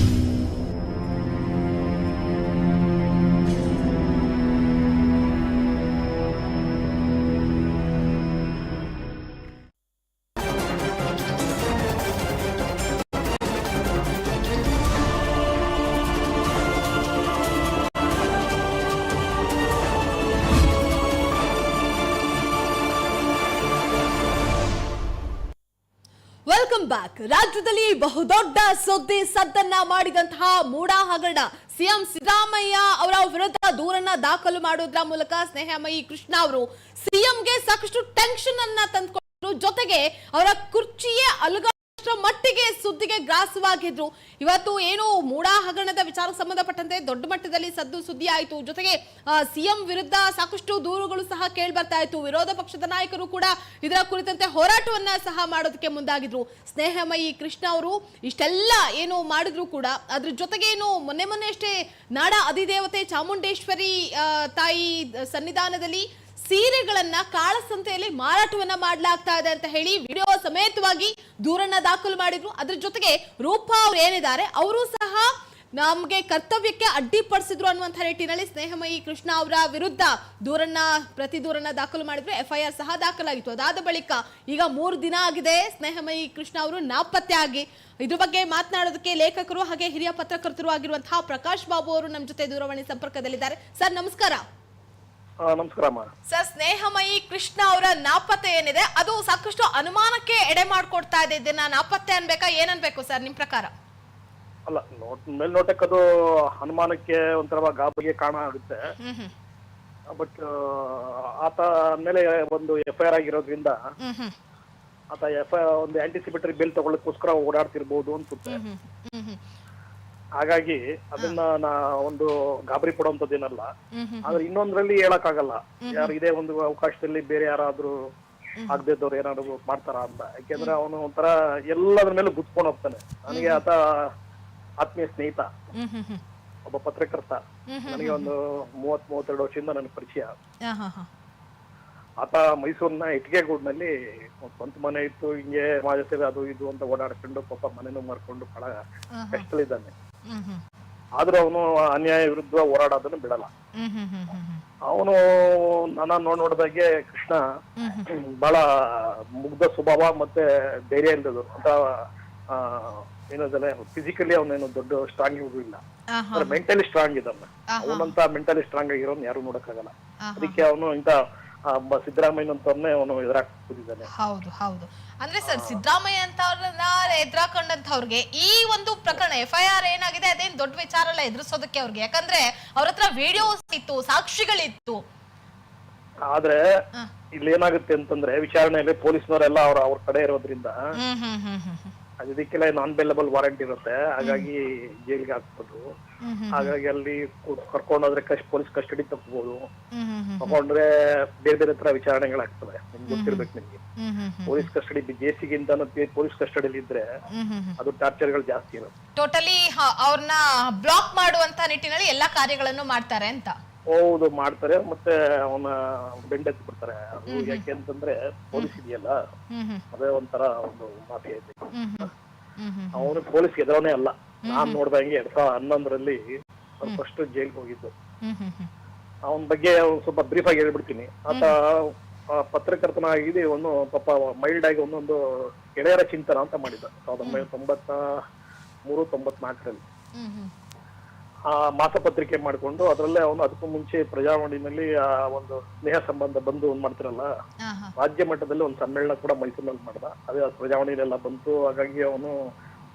ಬ್ಯಾಕ್ ರಾಜ್ಯದಲ್ಲಿ ಬಹುದೊಡ್ಡ ಸುದ್ದಿ ಸದ್ದನ್ನ ಮಾಡಿದಂತಹ ಮೂಡಾ ಹಗರಣ ಸಿಎಂ ಸಿದ್ದರಾಮಯ್ಯ ಅವರ ವಿರುದ್ಧ ದೂರನ್ನ ದಾಖಲು ಮಾಡೋದ್ರ ಮೂಲಕ ಸ್ನೇಹಮಯಿ ಕೃಷ್ಣ ಅವರು ಸಿಎಂಗೆ ಸಾಕಷ್ಟು ಟೆನ್ಷನ್ ಅನ್ನ ತಂದ್ಕೊಂಡ್ರು ಜೊತೆಗೆ ಅವರ ಕುರ್ಚಿಯೇ ಅಲುಗಾಡೋ ಮಟ್ಟಿಗೆ ಸುದ್ದಿಗೆ ಗ್ರಾಸವಾಗಿದ್ರು. ಇವತ್ತು ಏನು ಮೂಡಾ ಹಗರಣದ ವಿಚಾರಕ್ಕೆ ಸಂಬಂಧಪಟ್ಟಂತೆ ದೊಡ್ಡ ಮಟ್ಟದಲ್ಲಿ ಸದ್ದು ಸುದ್ದಿ ಆಯಿತು. ಜೊತೆಗೆ ಸಿಎಂ ವಿರುದ್ಧ ಸಾಕಷ್ಟು ದೂರುಗಳು ಸಹ ಕೇಳಿ ಬರ್ತಾ ಇತ್ತು. ವಿರೋಧ ಪಕ್ಷದ ನಾಯಕರು ಕೂಡ ಇದರ ಕುರಿತಂತೆ ಹೋರಾಟವನ್ನ ಸಹ ಮಾಡೋದಕ್ಕೆ ಮುಂದಾಗಿದ್ರು. ಸ್ನೇಹಮಯಿ ಕೃಷ್ಣ ಅವರು ಇಷ್ಟೆಲ್ಲ ಏನು ಮಾಡಿದ್ರು ಕೂಡ, ಅದ್ರ ಜೊತೆಗೆ ಏನು ಮೊನ್ನೆ ಮೊನ್ನೆ ಅಷ್ಟೇ ನಾಡ ಅಧಿದೇವತೆ ಚಾಮುಂಡೇಶ್ವರಿ ತಾಯಿ ಸನ್ನಿಧಾನದಲ್ಲಿ ಸೀರೆಗಳನ್ನ ಕಾಳಸಂತೆಯಲ್ಲಿ ಮಾರಾಟವನ್ನ ಮಾಡಲಾಗ್ತಾ ಇದೆ ಅಂತ ಹೇಳಿ ವಿಡಿಯೋ ಸಮೇತವಾಗಿ ದೂರನ್ನ ದಾಖಲು ಮಾಡಿದ್ರು. ಅದ್ರ ಜೊತೆಗೆ ರೂಪಾ ಅವ್ರು ಏನಿದ್ದಾರೆ, ಅವರು ಸಹ ನಮ್ಗೆ ಕರ್ತವ್ಯಕ್ಕೆ ಅಡ್ಡಿಪಡಿಸಿದ್ರು ಅನ್ನುವಂಥ ನಿಟ್ಟಿನಲ್ಲಿ ಸ್ನೇಹಮಯಿ ಕೃಷ್ಣ ಅವರ ವಿರುದ್ಧ ದೂರನ್ನ, ಪ್ರತಿ ದೂರನ್ನ ದಾಖಲು ಮಾಡಿದ್ರು. ಎಫ್ಐಆರ್ ಸಹ ದಾಖಲಾಗಿತ್ತು. ಅದಾದ ಬಳಿಕ ಈಗ ಮೂರು ದಿನ ಆಗಿದೆ ಸ್ನೇಹಮಯಿ ಕೃಷ್ಣ ಅವರು ನಾಪತ್ತೆ ಆಗಿ. ಇದ್ರ ಬಗ್ಗೆ ಮಾತನಾಡೋದಕ್ಕೆ ಲೇಖಕರು ಹಾಗೆ ಹಿರಿಯ ಪತ್ರಕರ್ತರು ಆಗಿರುವಂತಹ ಪ್ರಕಾಶ್ ಬಾಬು ಅವರು ನಮ್ಮ ಜೊತೆ ದೂರವಾಣಿ ಸಂಪರ್ಕದಲ್ಲಿದ್ದಾರೆ. ಸರ್, ನಮಸ್ಕಾರ. ಆ, ನಮಸ್ಕಾರ ಸರ್ ಸ್ನೇಹಮಯಿ ಕೃಷ್ಣ ಅವರ ನಾಪತ್ತೆ ಏನಿದೆ? ಅದು ಸಾಕಷ್ಟು ಅನುಮಾನಕ್ಕೆ ಎಡೆ ಮಾಡಿಕೊಡ್ತಾ ಇದೆ. ಇದನ್ನ ನಾಪತ್ತೆ ಅನ್ಬೇಕಾ? ಏನನ್ಬೇಕು ಸರ್ ನಿಮ್ ಪ್ರಕಾರ? ಅಲ್ಲ ನೋಟ್ ಮೇಲ್ನೋಟಕ್ಕೆ ಅದು ಅನುಮಾನಕ್ಕೆ ಒಂಥರ ಗಾಬರಿಗೆ ಕಾರಣ ಆಗುತ್ತೆ. ಹ್ಮ್ ಹ್ಮ್. ಬಟ್ ಆತ ಮೇಲೆ ಒಂದು ಎಫ್ ಐ ಆರ್ ಆಗಿರೋದ್ರಿಂದ ಹ್ಮ್ ಹ್ಮ್. ಆತ ಎಫ್ ಒಂದು ಆಂಟಿಸಿಪೇಟರಿ ಬಿಲ್ ತಗೊಳ್ಳಕ್ಕೋಸ್ಕರ ಓಡಾಡ್ತಿರ್ಬೋದು ಅನ್ಸುತ್ತೆ. ಹ್ಮ್. ಹ್ಮ್ ಹ್ಮ್. ಹಾಗಾಗಿ ಅದನ್ನ ನಾ ಒಂದು ಗಾಬರಿ ಪಡುವಂತದ್ದೇನಲ್ಲ ಆದ್ರೆ ಇನ್ನೊಂದ್ರಲ್ಲಿ ಹೇಳಕ್ಕಾಗಲ್ಲ. ಯಾರು ಇದೇ ಒಂದು ಅವಕಾಶದಲ್ಲಿ ಬೇರೆ ಯಾರಾದ್ರೂ ಆಗದಿದ್ದವ್ರು ಏನಾದ್ರು ಮಾಡ್ತಾರ ಅಂತ. ಯಾಕೆಂದ್ರೆ ಅವನು ಒಂಥರ ಎಲ್ಲದ್ರ ಮೇಲೆ ಗುತ್ಕೊಂಡು ಹೋಗ್ತಾನೆ. ನನಗೆ ಆತ ಆತ್ಮೀಯ ಸ್ನೇಹಿತ. ಒಬ್ಬ ಪತ್ರಕರ್ತ. ನನಗೆ ಒಂದು ಮೂವತ್ ಮೂವತ್ತೆರಡು ವರ್ಷದಿಂದ ನನ್ನ ಪರಿಚಯ. ಆತ ಮೈಸೂರಿನ ಇಟ್ಗೆಗೂಡ್ನಲ್ಲಿ ಸ್ವಂತ ಮನೆ ಇತ್ತು. ಹಿಂಗೆ ಸಮಾಜ ಸೇವೆ ಅದು ಇದು ಅಂತ ಓಡಾಡ್ಕೊಂಡು ಪಾಪ ಮನೆನೂ ಮಾಡ್ಕೊಂಡು ಬಹಳ ಕಷ್ಟದಲ್ಲಿದ್ದಾನೆ. ಆದ್ರೂ ಅವನು ಅನ್ಯಾಯ ವಿರುದ್ಧ ಹೋರಾಡೋದನ್ನ ಬಿಡಲ್ಲ. ಅವನು ನನ್ನ ನೋಡ್ ನೋಡಿದಾಗೆ ಕೃಷ್ಣ ಬಹಳ ಮುಗ್ಧ ಸ್ವಭಾವ ಮತ್ತೆ ಧೈರ್ಯ ಇಲ್ಲದು ಅಂತ ಏನಂದ್ರೆ ಫಿಸಿಕಲಿ ಅವನೇನು ದೊಡ್ಡ ಸ್ಟ್ರಾಂಗ್ ಇಲ್ಲ. ಮೆಂಟಲಿ ಸ್ಟ್ರಾಂಗ್ ಇದ್ದಾನೆ. ಅವನಂತ ಮೆಂಟಲಿ ಸ್ಟ್ರಾಂಗ್ ಆಗಿರೋನ್ ಯಾರು ನೋಡಕ್ಕಾಗಲ್ಲ. ಆಗಲ್ಲ ಅದಕ್ಕೆ ಅವನು ಇಂತ ಸಿದ್ದರಾಮಯ್ಯನಂತವ್ರನ್ನೇ ಅವನು ಎದುರಾಕ್ ಕೂತಿದ್ದಾನೆ. ಹೌದು ಹೌದು. ಅಂದ್ರೆ ಸರ್ ಸಿದ್ದರಾಮಯ್ಯ ಅಂತ ಅವ್ರನ್ನ ಎದುರಾಕೊಂಡಂತವ್ರಿಗೆ ಈ ಒಂದು ಪ್ರಕರಣ ಎಫ್ ಐ ಆರ್ ಏನಾಗಿದೆ ಅದೇನ್ ದೊಡ್ಡ ವಿಚಾರ ಎಲ್ಲ ಎದುರಿಸೋದಕ್ಕೆ ಅವ್ರಿಗೆ. ಯಾಕಂದ್ರೆ ಅವ್ರ ಹತ್ರ ವಿಡಿಯೋಸ್ ಇತ್ತು ಸಾಕ್ಷಿಗಳಿತ್ತು. ಆದ್ರೆ. ಇಲ್ಲಿ ಏನಾಗುತ್ತೆ ಅಂತಂದ್ರೆ ವಿಚಾರಣೆಯಲ್ಲಿ ಪೊಲೀಸ್ನವರೆಲ್ಲ ಅವ್ರ ಅವ್ರ ಕಡೆ ಇರೋದ್ರಿಂದ ಹ್ಮ್ ಹ್ಮ್ ಹ್ಮ್ ಹ್ಮ್ ಹ್ಮ್. ಅದು ಇದಕ್ಕೆಲ್ಲ ನಾನ್ ಬೇಲಬಲ್ ವಾರಂಟ್ ಇರುತ್ತೆ. ಹಾಗಾಗಿ ಜೈಲ್ಗೆ ಹಾಕ್ಬೋದು ಹಾಗಾಗಿ ಅಲ್ಲಿ ಕರ್ಕೊಂಡು ಹೋದ್ರೆ ಕಸ್ಟ್ ಪೊಲೀಸ್ ಕಸ್ಟಡಿ ತಪ್ಪಬಹುದು ತಗೊಂಡ್ರೆ ಬೇರೆ ಬೇರೆ ತರ ವಿಚಾರಣೆಗಳಾಗ್ತವೆ. ನಿಮ್ಗೆ ಗೊತ್ತಿರ್ಬೇಕು ನಿಮ್ಗೆ. ಪೊಲೀಸ್ ಕಸ್ಟಡಿ ಜೇಸಿಗಿಂತ ಪೊಲೀಸ್ ಕಸ್ಟಡಿಯಲ್ಲಿ ಇದ್ರೆ ಅದು ಟಾರ್ಚರ್ಗಳು ಜಾಸ್ತಿ ಇರುತ್ತೆ. ಟೋಟಲಿ ಅವ್ರನ್ನ ಬ್ಲಾಕ್ ಮಾಡುವಂತ ನಿಟ್ಟಿನಲ್ಲಿ ಎಲ್ಲಾ ಕಾರ್ಯಗಳನ್ನು ಮಾಡ್ತಾರೆ ಅಂತ. ಹೌದು ಮಾಡ್ತಾರೆ. ಮತ್ತೆ ಅವನ ಬೆಂಡೆತ್ತು ಬಿಡ್ತಾರೆ ಅದು ಯಾಕೆ ಅಂತಂದ್ರೆ ಪೊಲೀಸ್ ಇದೆಯಲ್ಲ? ಅದೇ ಒಂಥರ ಒಂದು ಮಾಫಿಯಾ ಇದೆ ಅವನು ಪೊಲೀಸ್ ಎದುರವನೇ ಅಲ್ಲ. ನಾನ್ ನೋಡ್ದಂಗೆ ಎರಡ್ ಸಾವಿರದ ಹನ್ನೊಂದರಲ್ಲಿ ಫಸ್ಟ್ ಜೈಲ್ಗೆ ಹೋಗಿದ್ದು. ಅವನ ಬಗ್ಗೆ ಸ್ವಲ್ಪ ಬ್ರೀಫ್ ಆಗಿ ಹೇಳ್ಬಿಡ್ತೀನಿ. ಆತ ಪತ್ರಕರ್ತನ ಪತ್ರಕರ್ತನಾಗಿದೆ ಒಂದು ಪಾಪ ಮೈಲ್ಡ್ ಆಗಿ ಒಂದೊಂದು ಗೆಳೆಯರ ಚಿಂತನ ಅಂತ ಮಾಡಿದ್ದ. ಸಾವಿರದ ಒಂಬೈನೂರ ತೊಂಬತ್ತ ಮೂರು ತೊಂಬತ್ನಾಲ್ಕರಲ್ಲಿ. ಮಾಸಪತ್ರಿಕೆ ಮಾಡ್ಕೊಂಡು ಅದರಲ್ಲೇ ಅವನು ಅದಕ್ಕೂ ಮುಂಚೆ ಪ್ರಜಾವಾಣಿನಲ್ಲಿ ಆ ಒಂದು ಸ್ನೇಹ ಸಂಬಂಧ ಬಂದು ಒಂದ್ ಮಾಡ್ತಿರಲ್ಲ? ರಾಜ್ಯ ಮಟ್ಟದಲ್ಲಿ ಒಂದು ಸಮ್ಮೇಳನ ಕೂಡ ಮೈಸೂರಿನಲ್ಲಿ ಮಾಡ್ದ. ಅದೇ ಪ್ರಜಾವಾಣಿಲೆಲ್ಲ ಬಂತು. ಹಾಗಾಗಿ ಅವನು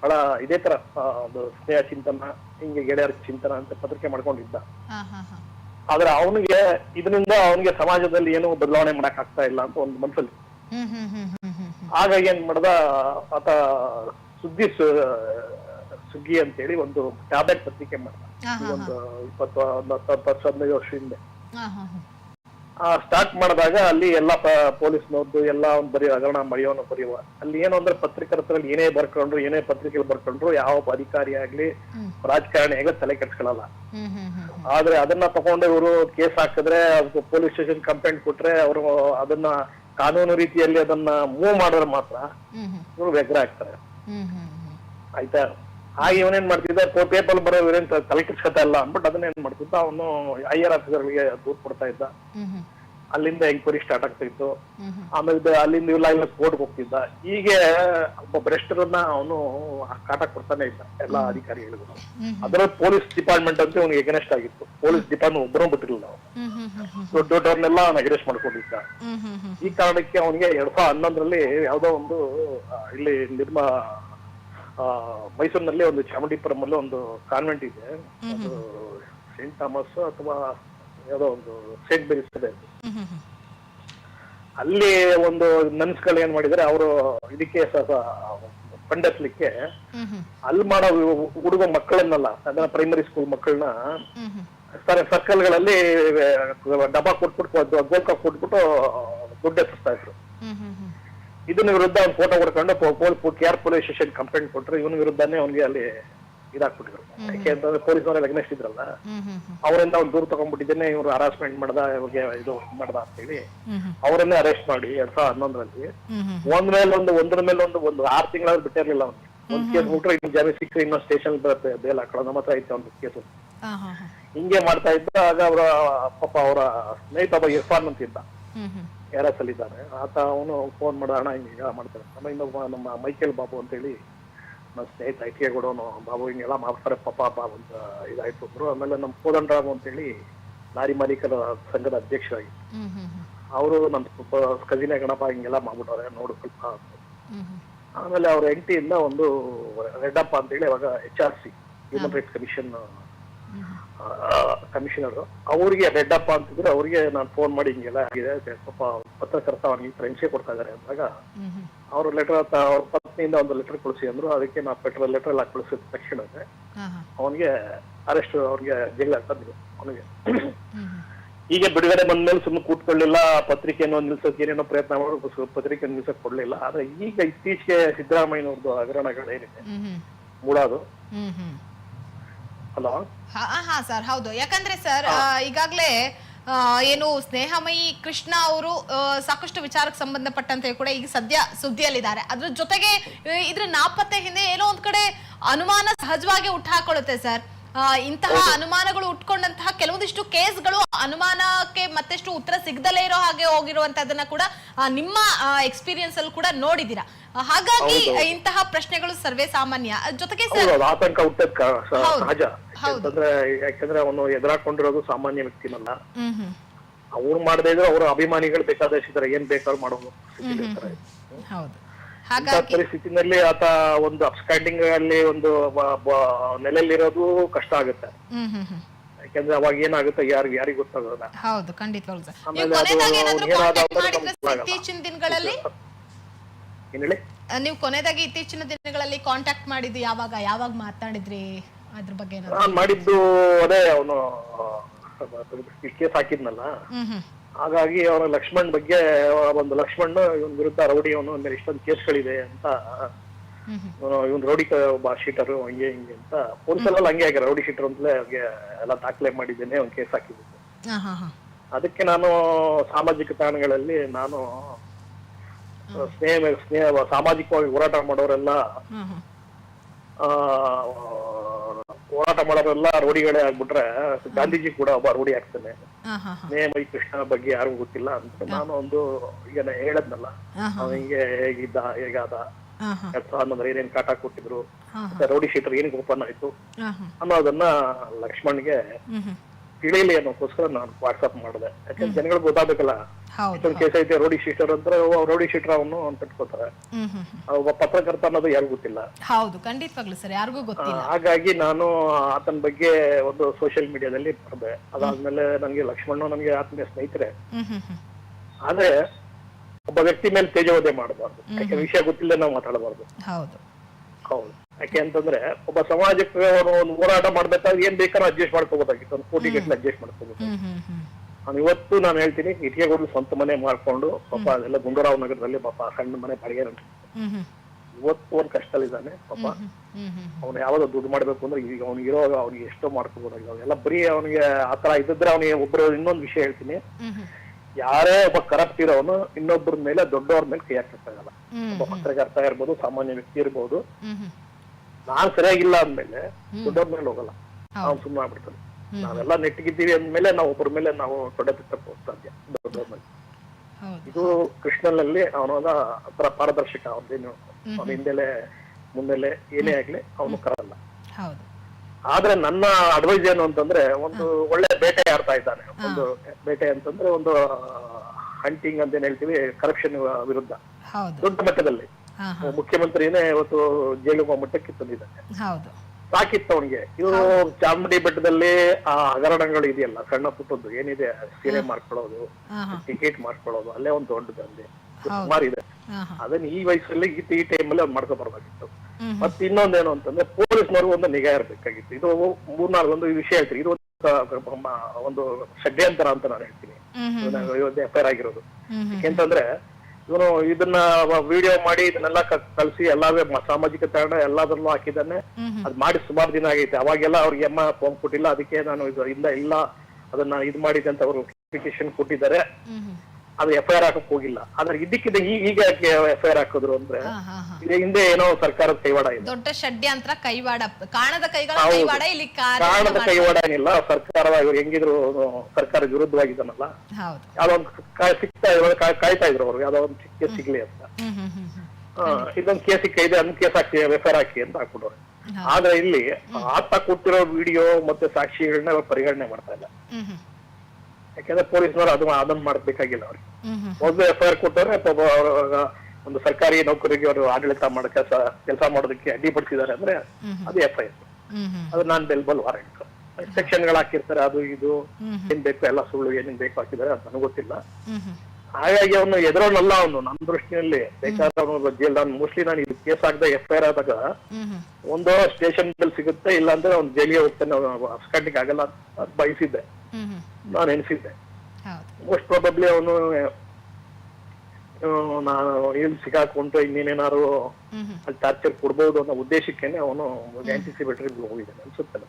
ಬಹಳ ಇದೇ ತರ ಆ, ಒಂದು ಸ್ನೇಹ ಚಿಂತನ ಹಿಂಗೆ ಗೆಳೆಯರ ಚಿಂತನ ಅಂತ ಪತ್ರಿಕೆ ಮಾಡ್ಕೊಂಡಿದ್ದ. ಆದ್ರೆ ಅವನಿಗೆ ಇದರಿಂದ ಅವನಿಗೆ ಸಮಾಜದಲ್ಲಿ ಏನು ಬದಲಾವಣೆ ಮಾಡಕ್ ಆಗ್ತಾ ಇಲ್ಲ ಅಂತ ಒಂದು ಮನ್ಸಲ್ಲಿ. ಹಾಗಾಗಿ ಏನ್ ಮಾಡ್ದ ಆತ ಸುದ್ದಿ ಸುಗ್ಗಿ ಅಂತೇಳಿ ಒಂದು ಟ್ಯಾಬ್ಲೆಟ್ ಪತ್ರಿಕೆ ಮಾಡ್ದ. ಒಂದು ಇಪ್ಪತ್ತು ಒಂದು ಹತ್ತು ವರ್ಷ ಹದಿನೈದು ವರ್ಷ ಹಿಂದೆ. ಆ ಸ್ಟಾರ್ಟ್ ಮಾಡಿದಾಗ ಅಲ್ಲಿ ಎಲ್ಲ ಪೊಲೀಸ್ನವ್ರದ್ದು ಎಲ್ಲ ಒಂದು ಬರೆಯೋ ಹಗರಣ ಮರೆಯೋನು ಬರೆಯುವ ಅಲ್ಲಿ ಏನು ಅಂದ್ರೆ ಪತ್ರಿಕರ್ತರಲ್ಲಿ ಏನೇ ಬರ್ಕೊಂಡ್ರು ಏನೇ ಪತ್ರಿಕೆಗಳು ಬರ್ಕೊಂಡ್ರು ಯಾವ ಅಧಿಕಾರಿ ಆಗ್ಲಿ. ರಾಜಕಾರಣಿ ಆಗ್ಲಿ ತಲೆ ಕೆಡ್ಸ್ಕೊಳಲ್ಲ. ಆದ್ರೆ ಅದನ್ನ ತಗೊಂಡು ಇವರು ಕೇಸ್ ಹಾಕಿದ್ರೆ ಅದಕ್ಕೆ ಪೊಲೀಸ್ ಸ್ಟೇಷನ್ ಕಂಪ್ಲೇಂಟ್ ಕೊಟ್ರೆ ಅವರು ಅದನ್ನ ಕಾನೂನು ರೀತಿಯಲ್ಲಿ ಅದನ್ನ ಮೂವ್ ಮಾಡಿದ್ರೆ ಮಾತ್ರ ಇವರು ವ್ಯಗ್ರ ಆಗ್ತಾರೆ. ಆಯ್ತಾ? ಹಾಗೆ ಇವನೇನ್ ಮಾಡ್ತಿದ್ದ? ಪೇಪರ್ ಬರೋ ಇವ್ರೇನ್ ತಲೆ ಕೆಡ್ಸ್ಕೊತಾ ಇಲ್ಲ ಅಂದ್ಬಿಟ್ಟು ಅದನ್ನ ಏನ್ ಮಾಡ್ತಿದ್ದ? ಅವನು ಐ ಆರ್ ಆಫೀಸರ್ಗಳಿಗೆ ದೂರ್ ಕೊಡ್ತಾ ಇದ್ದ. ಅಲ್ಲಿಂದ ಎಂಕ್ವೈರಿ ಸ್ಟಾರ್ಟ್ ಆಗ್ತಾ ಇತ್ತು. ಆಮೇಲೆ ಅಲ್ಲಿಂದ ಇಲ್ಲ ಇಲ್ಲ ಕೋರ್ಟ್ಗೆ ಹೋಗ್ತಿದ್ದ. ಹೀಗೆ ಒಬ್ಬ ಭ್ರಷ್ಟರನ್ನ ಅವನು ಕಾಟ ಕೊಡ್ತಾನೆ ಇದ್ದ. ಎಲ್ಲಾ ಅಧಿಕಾರಿಗಳಿಗೂ. ಅದರ ಪೊಲೀಸ್ ಡಿಪಾರ್ಟ್ಮೆಂಟ್ ಅಂತ ಅವನಿಗೆ ಎಗನೆಸ್ಟ್ ಆಗಿತ್ತು. ಪೊಲೀಸ್ ಡಿಪಾರ್ಟ್ಮೆಂಟ್ ಒಬ್ಬರೂ ಬಿಟ್ಟಿರಲಿಲ್ಲ ನಾವು ದೊಡ್ಡ ದೊಡ್ಡವ್ರನ್ನೆಲ್ಲ ಅವನ ಎಗನೆಸ್ಟ್ ಮಾಡ್ಕೊಂಡಿದ್ದ. ಈ ಕಾರಣಕ್ಕೆ ಅವನಿಗೆ ಎರಡ್ ಸಾವಿರದ ಹನ್ನೊಂದರಲ್ಲಿ ಯಾವ್ದೋ ಒಂದು ಇಲ್ಲಿ ನಿರ್ಮ ಮೈಸೂರಿನಲ್ಲಿ ಒಂದು ಚಾಮುಂಡಿಪುರಂ ಅಲ್ಲಿ ಒಂದು ಕಾನ್ವೆಂಟ್ ಇದೆ. ಅದು ಸೇಂಟ್ ಥಾಮಸ್ ಅಥವಾ ಯಾವುದೋ ಒಂದು ಸೇಂಟ್ ಬೇರಿಸ್ ಇದೆ. ಅಲ್ಲಿ ಒಂದು ನನ್ಸ್ಗಳು ಏನ್ ಮಾಡಿದ್ರೆ ಅವರು ಇದಕ್ಕೆ ಪಂಡಸ್ಲಿಕ್ಕೆ ಅಲ್ಲಿ ಮಾಡೋ ಹುಡುಗ ಮಕ್ಕಳನ್ನಲ್ಲ ಅಂದ್ರೆ ಪ್ರೈಮರಿ ಸ್ಕೂಲ್ ಮಕ್ಕಳನ್ನ ಸರ್ಕಲ್ಗಳಲ್ಲಿ ಡಬ್ಬಾ ಕೊಟ್ಬಿಟ್ಟು ಗೋಲ್ಕ ಕೊಟ್ಬಿಟ್ಟು ದುಡ್ಡು ಎತ್ತಿಸ್ತಾ ಇದ್ರು. ಇದನ್ನ ವಿರುದ್ಧ ಒಂದು ಫೋಟೋ ಹೊಡ್ಕೊಂಡು K R police station complaint ಕೊಟ್ಟರು ಇವನ ವಿರುದ್ಧನೇ ಅವನಿಗೆ ಅಲ್ಲಿ ಇದಾಕ್ಬಿಟ್ಟಿದ್ರು. ಯಾಕೆ ಅಂತಂದ್ರೆ ಪೊಲೀಸ್ ಅಗ್ನೆಸ್ಟ್ ಇದ್ರಲ್ಲ. ಅವರಿಂದ ಅವ್ನು ದೂರ ತಗೊಂಡ್ಬಿಟ್ಟಿದ್ದೇನೆ ಇವ್ರು ಹರಾಸ್ಮೆಂಟ್ ಮಾಡ್ದ ಇವ್ರಿಗೆ ಇದು ಮಾಡ್ದ ಅಂತ ಹೇಳಿ ಅವರನ್ನೇ ಅರೆಸ್ಟ್ ಮಾಡಿ ಎರಡ್ ಸಾವಿರದ ಹನ್ನೊಂದರಲ್ಲಿ. ಒಂದ್ ಮೇಲೆ ಒಂದು ಒಂದ್ರ ಮೇಲೆ ಒಂದು ಒಂದು ಆರು ತಿಂಗಳಾದ್ರೂ ಬಿಟ್ಟಿರ್ಲಿಲ್ಲ ಅವ್ನು. ಒಂದ್ ಕೇಸ್ ಬಿಟ್ರೆ ಇನ್ನು ಜಾಮೀನ್ ಸಿಕ್ಕರೆ ಇನ್ನೊಂದು ಸ್ಟೇಷನ್ ಬೇಲ್ ಹಾಕೊಳ್ಳೋ ನಮ್ಮ ಹತ್ರ ಐತೆ ಒಂದು ಕೇಸು. ಹಿಂಗೆ ಮಾಡ್ತಾ ಇದ್ದ ಆಗ ಅವರ ಪಾಪ ಅವರ ಸ್ನೇಹಿತ ಒಬ್ಬ ಇರ್ಫಾನ್ ಅಂತ ಇದ್ದ. ಎಸ್ ಅಲ್ಲಿ ಇದ್ದಾನೆ ಆತ ಅವನು ಫೋನ್ ಮಾಡ ಹಣ ಹಿಂಗೆ ಮಾಡ್ತಾರೆ. ನಮ್ಮ ಇನ್ನೊಬ್ಬ, ನಮ್ಮ ಮೈಕೇಲ್ ಬಾಬು ಅಂತೇಳಿ, ನಮ್ಮ ಸ್ನೇಹಿತ, ಐ ಟಿ ಐ ಕೊಡೋನು, ಬಾಬು, ಹಿಂಗೆಲ್ಲ ಮಾಡ್ತಾರೆ, ಪಾಪ ಬಾಬು ಅಂತ ಇದಾಯ್ತು ಅಂದ್ರು. ಆಮೇಲೆ ನಮ್ಮ ಅಂತ ಅಂತೇಳಿ ಲಾರಿ ಮಾಲೀಕರ ಸಂಘದ ಅಧ್ಯಕ್ಷರಾಗಿ. ಅವರು ನಮ್ಮ ಕಜಿನ ಗಣಪ ಹಿಂಗೆಲ್ಲ ಮಾಡ್ಬಿಟ್ಟವ್ರೆ ನೋಡು ಸ್ವಲ್ಪ. ಆಮೇಲೆ ಅವ್ರ ಹೆಂಡತಿಯಿಂದ ಒಂದು ರೆಡ್ಡಪ್ಪ ಅಂತೇಳಿ, ಅವಾಗ H R C human rights commission commissioner. ಅವ್ರಿಗೆ ರೆಡ್ಡಪ್ಪ ಅಂತಿದ್ರು ಅವರಿಗೆ ನಾನು ಫೋನ್ ಮಾಡಿ ಹಿಂಗೆಲ್ಲ ಆಗಿದೆ ಸ್ವಲ್ಪ ಪತ್ರಕರ್ತ ಅವ್ರಿಗೆ ಫ್ರೆಂಡ್ಶಿಪ್ ಕೊಡ್ತಾ ಇದಾರೆ ಅಂದಾಗ ಅವ್ರ ಲೆಟರ್ ಅವ್ರ ಪತ್ನಿಯಿಂದ ಒಂದು ಲೆಟರ್ ಕಳಿಸಿ ಅಂದ್ರು ಅದಕ್ಕೆ ನಾ ಪೆಟ್ರೋಲ್ ಲೆಟರ್ ಎಲ್ಲ ಕಳಿಸಿದ ತಕ್ಷಣ ಅವನಿಗೆ ಅರೆಸ್ಟ್ ಅವ್ರಿಗೆ ಜೈಲ ತಂದ್ರು ಅವನಿಗೆ. ಈಗ ಬಿಡುಗಡೆ ಬಂದ್ಮೇಲೆ ಸುಮ್ಮನೆ ಕೂತ್ಕೊಳ್ಳಿಲ್ಲ ಪತ್ರಿಕೆಯನ್ನು ನಿಲ್ಸೋಕೆ ಏನೇನೋ ಪ್ರಯತ್ನ ಮಾಡಿ ಪತ್ರಿಕೆ ನಿಲ್ಸಕ್ ಕೊಡ್ಲಿಲ್ಲ. ಆದ್ರೆ ಈಗ ಇತ್ತೀಚೆಗೆ ಸಿದ್ದರಾಮಯ್ಯನವ್ರದ್ದು ಹಗರಣಗಳೇನಿದೆ ಮೂಡೋದು. ಹಲೋ? ಹಾ ಹಾ ಸರ್ ಹೌದು. ಯಾಕಂದ್ರೆ ಸರ್ ಈಗಾಗಲೇ ಏನು ಸ್ನೇಹಮಯಿ ಕೃಷ್ಣ ಅವರು ಸಾಕಷ್ಟು ವಿಚಾರಕ್ಕೆ ಸಂಬಂಧಪಟ್ಟಂತೆ ಕೂಡ ಈಗ ಸದ್ಯ ಸುದ್ದಿಯಲ್ಲಿದ್ದಾರೆ. ಅದ್ರ ಜೊತೆಗೆ ಇದ್ರ ನಾಪತ್ತೆ ಹಿಂದೆ ಏನೋ ಒಂದ್ ಕಡೆ ಅನುಮಾನ ಸಹಜವಾಗಿ ಹುಟ್ಟಾಕೊಳ್ಳುತ್ತೆ ಸರ್. ಇಂತಹ ಅನುಮಾನಗಳು ಉಟ್ಕೊಂಡಂತಹ ಕೆಲವೊಂದಿಷ್ಟು ಕೇಸ್ಗಳು ಅನುಮಾನಕ್ಕೆ ಮತ್ತೆಷ್ಟು ಉತ್ತರ ಸಿಗದಲೇ ಇರೋ ಹಾಗೆ ಹೋಗಿರುವಂತದನ್ನ ಕೂಡ ನಿಮ್ಮ ಎಕ್ಸ್ಪೀರಿಯನ್ಸ್ ಅಲ್ಲಿ ಕೂಡ ನೋಡಿದೀರಾ. ಹಾಗಾಗಿ ಇಂತಹ ಪ್ರಶ್ನೆಗಳು ಸರ್ವೇ ಸಾಮಾನ್ಯ. ಜೊತೆಗೆ ಆತಂಕ. ಸಹಜ. ಯಾಕಂದ್ರೆ ಯಾಕಂದ್ರೆ ಅವನು ಎದುರಾಕೊಂಡಿರೋದು ಸಾಮಾನ್ಯ ವ್ಯಕ್ತಿನಲ್ಲ. ಅವ್ರು ಮಾಡದೇ ಇದ್ರೆ ಅವ್ರ ಅಭಿಮಾನಿಗಳು ಬೇಕಾದಷ್ಟಿದ್ದಾರೆ ಏನ್ ಬೇಕಾದ್ರು ಮಾಡೋದು. ಹೌದು. ಪರಿಸ್ಥಿತಿನಲ್ಲಿ ಆತ ಒಂದು ಅಪ್ಸ್ಟ್ಯಾಂಡಿಂಗ್ ಅಲ್ಲಿ ಒಂದು ನೆಲೆಯಲ್ಲಿರೋದು ಕಷ್ಟ ಆಗುತ್ತೆ. ಯಾಕಂದ್ರೆ ಅವಾಗ ಏನಾಗುತ್ತೆ ಯಾರಿಗೂ ಯಾರಿಗೂ ಗೊತ್ತಾಗೋಲ್ಲ ಹೌದು ಖಂಡಿತವಾಗ್ಲು ಇತ್ತೀಚಿನ ದಿನಗಳಲ್ಲಿ? ಏನ್ ಹೇಳಿ? ಆ, ನೀವು ಕೊನೆದಾಗಿ ಇತ್ತೀಚಿನ ದಿನಗಳಲ್ಲಿ ಕಾಂಟ್ಯಾಕ್ಟ್ ಮಾಡಿದ್ದು ಯಾವಾಗ ಯಾವಾಗ ಮಾತಾಡಿದ್ರಿ? ಅದ್ರ ಬಗ್ಗೆ ಮಾಡಿದ್ದು ಅದೇ ಅವನು ಕೇಸ್ ಹಾಕಿದ್ನಲ್ಲ. ಹಾಗಾಗಿ ಅವನ ಲಕ್ಷ್ಮಣ್ ಬಗ್ಗೆ ಒಂದು ಲಕ್ಷ್ಮಣ್ ಇವನ್ ವಿರುದ್ಧ ರೌಡಿ ಅವನು ಅಂದ್ರೆ ಇಷ್ಟೊಂದು ಕೇಸ್ಗಳಿದೆ ಅಂತ ಇವನ್ ರೌಡಿ ಒಬ್ಬ ಶೀಟರು ಹಂಗೆ ಹಿಂಗೆ ಅಂತ ಪೊಲೀಸಲ್ಲೆಲ್ಲ ಹಂಗೆ ಆಗ್ಯಾರ ರೌಡಿ ಶೀಟರ್ ಅಂತಲೇ ಅವ್ರಿಗೆ ಎಲ್ಲ ದಾಖಲೆ ಮಾಡಿದ್ದೇನೆ ಒಂದು ಕೇಸ್ ಹಾಕಿದ್ದೆ ಅದಕ್ಕೆ ನಾನು ಸಾಮಾಜಿಕ ತಾಣಗಳಲ್ಲಿ ನಾನು ಸ್ನೇಹ ಸ್ನೇಹ ಸಾಮಾಜಿಕವಾಗಿ ಹೋರಾಟ ಮಾಡೋರೆಲ್ಲ ಹೋರಾಟ ಮಾಡೋರೆಲ್ಲ ರೋಡಿಗಳೇ ಆಗ್ಬಿಟ್ರೆ ಗಾಂಧೀಜಿ ಕೂಡ ಒಬ್ಬ ರೋಡಿ ಆಗ್ತಾನೆ ನೇಮ ಹಾ ಕೃಷ್ಣ ಬಗ್ಗೆ ಯಾರು ಗೊತ್ತಿಲ್ಲ ಅಂತ ನಾನು ಒಂದು ಈಗ ಹೇಳದ್ನಲ್ಲ ಅವ್ನು ಹಿಂಗೆ ಹೇಗಿದ್ದ ಹೇಗಾದ ಎರಡ್ ಸಾವಿರದ ಹನ್ನೊಂದರ ಏನೇನ್ ಕಾಟ ಕೊಟ್ಟಿದ್ರು ರೌಡಿ ಶೀಟರ್ ಏನಕ್ಕೆ ಓಪನ್ ಆಯ್ತು ಅನ್ನೋದನ್ನ ಲಕ್ಷ್ಮಣ್ಗೆ ತಿಳಿಲಿ ಅನ್ನೋಕೋಸ್ಕರ ತಿಳಿಯಲಿ ಅನ್ನೋಕ್ಕೋಸ್ಕರ ನಾನು ವಾಟ್ಸ್ಆಪ್ ಮಾಡಿದೆ. ಯಾಕಂದ್ರೆ ಜನಗಳಿಗೆ ಗೊತ್ತಾಗಬೇಕಲ್ಲ ಇಷ್ಟೊಂದು ಕೇಸ್ ಐತೆ ರೋಡಿ ಶೀಟರ್ ಅಂದ್ರೆ ರೌಡಿ ಶೀಟರ್ ಅವನು ಅಂತ ಇಟ್ಕೋತಾರೆ. ಒಬ್ಬ ಪತ್ರಕರ್ತ ಅನ್ನೋದು ಯಾರಿಗೂ ಗೊತ್ತಿಲ್ಲ. ಹೌದು ಖಂಡಿತವಾಗ್ಲು ಸರ್ ಯಾರಿಗೂ ಗೊತ್ತಿಲ್ಲ. ಹಾಗಾಗಿ ನಾನು ಆತನ ಬಗ್ಗೆ ಒಂದು ಸೋಷಿಯಲ್ ಮೀಡಿಯಾದಲ್ಲಿ ಬರೆದೆ. ಅದಾದ್ಮೇಲೆ ನನಗೆ ಲಕ್ಷ್ಮಣ ನನಗೆ ಆತ್ಮೀಯ ಸ್ನೇಹಿತರೆ. ಆದ್ರೆ ಒಬ್ಬ ವ್ಯಕ್ತಿ ಮೇಲೆ ತೇಜೋದೆ ಮಾಡಬಾರ್ದು. ಯಾಕೆ ವಿಷಯ ಗೊತ್ತಿಲ್ಲ ನಾವು ಮಾತಾಡಬಾರ್ದು. ಹೌದು. ಹೌದು. ಯಾಕೆ ಅಂತಂದ್ರೆ ಒಬ್ಬ ಸಮಾಜಕ್ಕೆ ಒಂದು ಹೋರಾಟ ಮಾಡ್ಬೇಕಾದ್ರೆ ಏನ್ ಬೇಕಾದ್ರೂ ಅಡ್ಜಸ್ಟ್ ಮಾಡ್ಕೋಬೋದಾಗಿತ್ತು. ಒಂದು ಕೋಟಿ ಗಟ್ಟಲೆ ಅಡ್ಜಸ್ಟ್ ಮಾಡ್ಕೋಬಹುದು ನಾನು ಇವತ್ತು ನಾನು ಹೇಳ್ತೀನಿ ಇಟ್ಟಿಗೆಗಳು ಸ್ವಂತ ಮನೆ ಮಾಡ್ಕೊಂಡು ಪಾಪ ಅದೆಲ್ಲ ಗುಂಡೂರಾವ್ ನಗರದಲ್ಲಿ ಪಾಪ ಸಣ್ಣ ಮನೆ ಬಾಡಿಗೆ ಇವತ್ತು ಒಂದು ಕಷ್ಟದಲ್ಲಿದ್ದಾನೆ ಪಾಪ. ಅವ್ನು ಯಾವ್ದೋ ದುಡ್ಡು ಮಾಡ್ಬೇಕು ಅಂದ್ರೆ ಈಗ ಅವ್ನಿಗೆ ಇರೋ ಅವ್ನಿಗೆ ಎಷ್ಟೋ ಮಾಡ್ಕೋಬೋದಾಗಿದೆ. ಎಲ್ಲಾ ಬರೀ ಅವನಿಗೆ ಆತರ ಇದ್ದಿದ್ರೆ ಅವನಿಗೆ ಒಬ್ರು ಇನ್ನೊಂದು ವಿಷಯ ಹೇಳ್ತೀನಿ. ಯಾರೇ ಒಬ್ಬ ಕರಪ್ಟ್ ಇರೋನು ಇನ್ನೊಬ್ಬರ ಮೇಲೆ ದೊಡ್ಡವ್ರ ಮೇಲೆ ಕೈ ಹಾಕಕ್ಕಾಗಲ್ಲ ಒಬ್ಬ ಪತ್ರಕರ್ತ ಇರ್ಬೋದು ಸಾಮಾನ್ಯ ವ್ಯಕ್ತಿ ಇರ್ಬೋದು. ನಾನ್ ಸರಿಯಾಗಿಲ್ಲ ಅಂದ್ಮೇಲೆ ದೊಡ್ಡವ್ರ ಮೇಲೆ ಹೋಗಲ್ಲ. ಅವ್ನು ಸುಮ್ಮನೆ ಆಗ್ಬಿಡ್ತಾನೆ. ನಾವೆಲ್ಲ ನೆಟ್ಟಿಗಿದ್ದೀವಿ ಅಂದ್ಮೇಲೆ ನಾವು ಒಬ್ಬರ ಮೇಲೆ ನಾವು ತೊಡೆ ತಪ್ಪು ಸಾಧ್ಯ. ಇದು ಕೃಷ್ಣನಲ್ಲಿ ಅವನ ಹತ್ರ ಪಾರದರ್ಶಕ ಅವನೇನು ಅವನ ಹಿಂದೆಲೆ ಮುಂದೆಲೆ ಏನೇ ಆಗ್ಲಿ ಅವನು ಕರಲ್ಲ. ಆದ್ರೆ ನನ್ನ ಅಡ್ವೈಸ್ ಏನು ಅಂತಂದ್ರೆ ಒಂದು ಒಳ್ಳೆ ಬೇಟೆ ಆಡ್ತಾ ಇದ್ದಾನೆ. ಒಂದು ಬೇಟೆ ಅಂತಂದ್ರೆ ಒಂದು ಹಂಟಿಂಗ್ ಅಂತ ಏನ್ ಹೇಳ್ತೀವಿ ಕರಪ್ಷನ್ ವಿರುದ್ಧ. ದೊಡ್ಡ ಮಟ್ಟದಲ್ಲಿ. ಮುಖ್ಯಮಂತ್ರಿನೇ ಇವತ್ತು ಜೈಲು ಮಟ್ಟಕ್ಕೆ ತಂದಿದ್ದಾನೆ. ಸಾಕಿತ್ತು ಅವನಿಗೆ ಇವರು ಚಾಮುಂಡಿ ಬೆಟ್ಟದಲ್ಲಿ ಆ ಹಗರಣಗಳು ಇದೆಯಲ್ಲ ಸಣ್ಣ ಪುಟ್ಟದ್ದು ಏನಿದೆ ಸೀರೆ ಮಾಡ್ಕೊಳ್ಳೋದು ಟಿಕೆಟ್ ಮಾಡ್ಕೊಳ್ಳೋದು ಅಲ್ಲೇ ಒಂದು ದೊಡ್ಡ ಅಲ್ಲಿ ಸುಮಾರು ಇದೆ. ಅದನ್ನ ಈ ವಯಸ್ಸಲ್ಲಿ ಈ ಟೈಮ್ ಟೈಮಲ್ಲಿ ಅವ್ನು ಮಾಡ್ಕೋಬಾರ್ದಾಗಿತ್ತು. ಮತ್ತೆ ಇನ್ನೊಂದೇನು ಅಂತಂದ್ರೆ ಪೊಲೀಸ್ನವ್ರಿಗೆ ಒಂದು ನಿಗಾ ಇರ್ಬೇಕಾಗಿತ್ತು. ಇದು ಮೂರ್ನಾಲ್ಕು ಒಂದು ವಿಷಯ ಹೇಳ್ತೀನಿ. ಇದು ಒಂದು ಷಡ್ಯಂತರ ಅಂತ ನಾನು ಹೇಳ್ತೀನಿ. ಇವತ್ತು ಎಫ್ ಐ ಆಗಿರೋದು. ಹ್ಮ್ ಹ್ಮ್ ಯಾಕೆಂತಂದ್ರೆ ಇವನು ಇದನ್ನ ವಿಡಿಯೋ ಮಾಡಿ ಇದನ್ನೆಲ್ಲ ಕಲಸಿ ಕಳ್ಸಿ ಎಲ್ಲಾವೇ ಸಾಮಾಜಿಕ ತಾಣ ಎಲ್ಲಾದ್ರಲ್ಲೂ ಹಾಕಿದ್ದಾನೆ. ಅದ್ ಮಾಡಿ ಸುಮಾರು ದಿನ ಆಗೈತೆ. ಅವಾಗೆಲ್ಲ ಅವ್ರಿಗೆ ಅಮ್ಮ ಫೋನ್ ಕೊಟ್ಟಿಲ್ಲ. ಅದಕ್ಕೆ ನಾನು ಇದು ಇಲ್ಲ ಇಲ್ಲ. ಅದನ್ನ ಇದು ಮಾಡಿದೆ ಅಂತ ಅವರು ಅಪ್ಲಿಕೇಶನ್ ಕೊಟ್ಟಿದ್ದಾರೆ. ಅದು ಎಫ್ ಐ ಆರ್ ಹಾಕಕ್ ಹೋಗಿಲ್ಲ. ಆದ್ರೆ ಇದಕ್ಕಿದ್ದ ಈಗ ಈಗ ಎಫ್ ಐ ಆರ್ ಹಾಕಿದ್ರು ಅಂದ್ರೆ ಇದ್ರ ಹಿಂದೆ ಏನೋ ಸರ್ಕಾರದ ಕೈವಾಡ ಇದೆ. ದೊಡ್ಡ ಷಡ್ಯಂತ್ರ ಕೈವಾಡ ಕಾಣದ ಕೈಗಳ ಕೈವಾಡ ಇಲ್ಲಿ ಕಾರಣ ಕಾರಣದ ಕೈವಾಡ ಏನಿಲ್ಲ. ಸರ್ಕಾರದ ಇವ್ರು ಹೆಂಗಿದ್ರು ಸರ್ಕಾರದ ವಿರುದ್ಧವಾಗಿದ್ದಾನಲ್ಲ. ಯಾವ್ದೊಂದು ಯಾವ್ದೋ ಸಿಗ್ತಾ ಇದ್ರು ಕಾಯ್ತಾ ಇದ್ರು ಅವ್ರು. ಯಾವ್ದೋ ಒಂದು ಕೇಸ್ ಸಿಗ್ಲಿ ಅಂತ. ಇದೊಂದು ಕೇಸ್ ಸಿಕ್ಕಿದೆ ಅದನ್ನ ಕೇಸ್ ಹಾಕಿ ಎಫ್ ಐ ಆರ್ ಹಾಕಿ ಅಂತ ಹಾಕ್ಬಿಡೋರು ಆದ್ರೆ ಇಲ್ಲಿ ಆತ ಕೊಟ್ಟಿರೋ ವಿಡಿಯೋ ಮತ್ತೆ ಸಾಕ್ಷಿಗಳನ್ನ ಪರಿಗಣನೆ ಮಾಡ್ತಾ ಇಲ್ಲ. ಯಾಕಂದ್ರೆ ಪೊಲೀಸ್ನವ್ರು ಅದು ಅದನ್ನ ಮಾಡ್ಬೇಕಾಗಿಲ್ಲ ಅವ್ರಿಗೆ. ಮೊದಲು ಎಫ್ ಐ ಆರ್ ಕೊಟ್ಟವ್ರೆ ಪಾಪ ಅವ್ರ ಒಂದು ಸರ್ಕಾರಿ ನೌಕರಿಗೆ ಅವರು ಆಡಳಿತ ಮಾಡ ಕೆಲಸ ಕೆಲಸ ಮಾಡೋದಕ್ಕೆ ಅಡ್ಡಿಪಡಿಸಿದ್ದಾರೆ ಅಂದ್ರೆ ಅದು ಎಫ್ ಐ ಆರ್ ಅದು ನಾನ್ ಬೆಲ್ಬಲ್ ವಾರೆಂಟ್ ಸೆಕ್ಷನ್ಗಳು ಹಾಕಿರ್ತಾರೆ ಅದು ಇದು ಏನ್ ಬೇಕು ಎಲ್ಲ ಸುಳ್ಳು ಏನೇನ್ ಬೇಕು ಹಾಕಿದ್ದಾರೆ ಅದು ನನಗೆ ಗೊತ್ತಿಲ್ಲ. ಹಾಗಾಗಿ ಅವನು ಎದುರೋನಲ್ಲ ಅವನು ನನ್ನ ದೃಷ್ಟಿಯಲ್ಲಿ. ಬೇಕಾದ್ರೆ ಅವನು ಜೈಲ್ ನಾನು ಮೋಸ್ಟ್ಲಿ ನಾನು ಇದು ಕೇಸ್ ಆಗದೆ ಎಫ್ ಐ ಆರ್ ಆದಾಗ ಒಂದು ಸ್ಟೇಷನ್ ಸಿಗುತ್ತೆ ಇಲ್ಲ ಅಂದ್ರೆ ಅವ್ನು ಜೈಲಿಗೆ ಹೋಗ್ತಾನೆ ಅಸ್ಕಂಡಿಗೆ ಆಗಲ್ಲ ಅಂತ ಬಯಸಿದ್ದೆ. ನಾನು ಎನಿಸಿದ್ದೆ ಹೌದು. ಮೋಸ್ಟ್ ಪ್ರಾಬಬ್ಲಿ ಅವನು ನಾನು ಇಲ್ಲಿ ಸಿಗಾಕೊಂಡು ಹ್ಮ್ ಅಲ್ಲಿ ಟಾರ್ಚರ್ ಕೊಡ್ಬೋದು ಅನ್ನೋ ಉದ್ದೇಶಕ್ಕೇನೆ ಅವನು ಆಂಟಿಸಿಪೇಟರಿ ಹೋಗಿದ್ದಾನೆ ಅನ್ಸುತ್ತೆ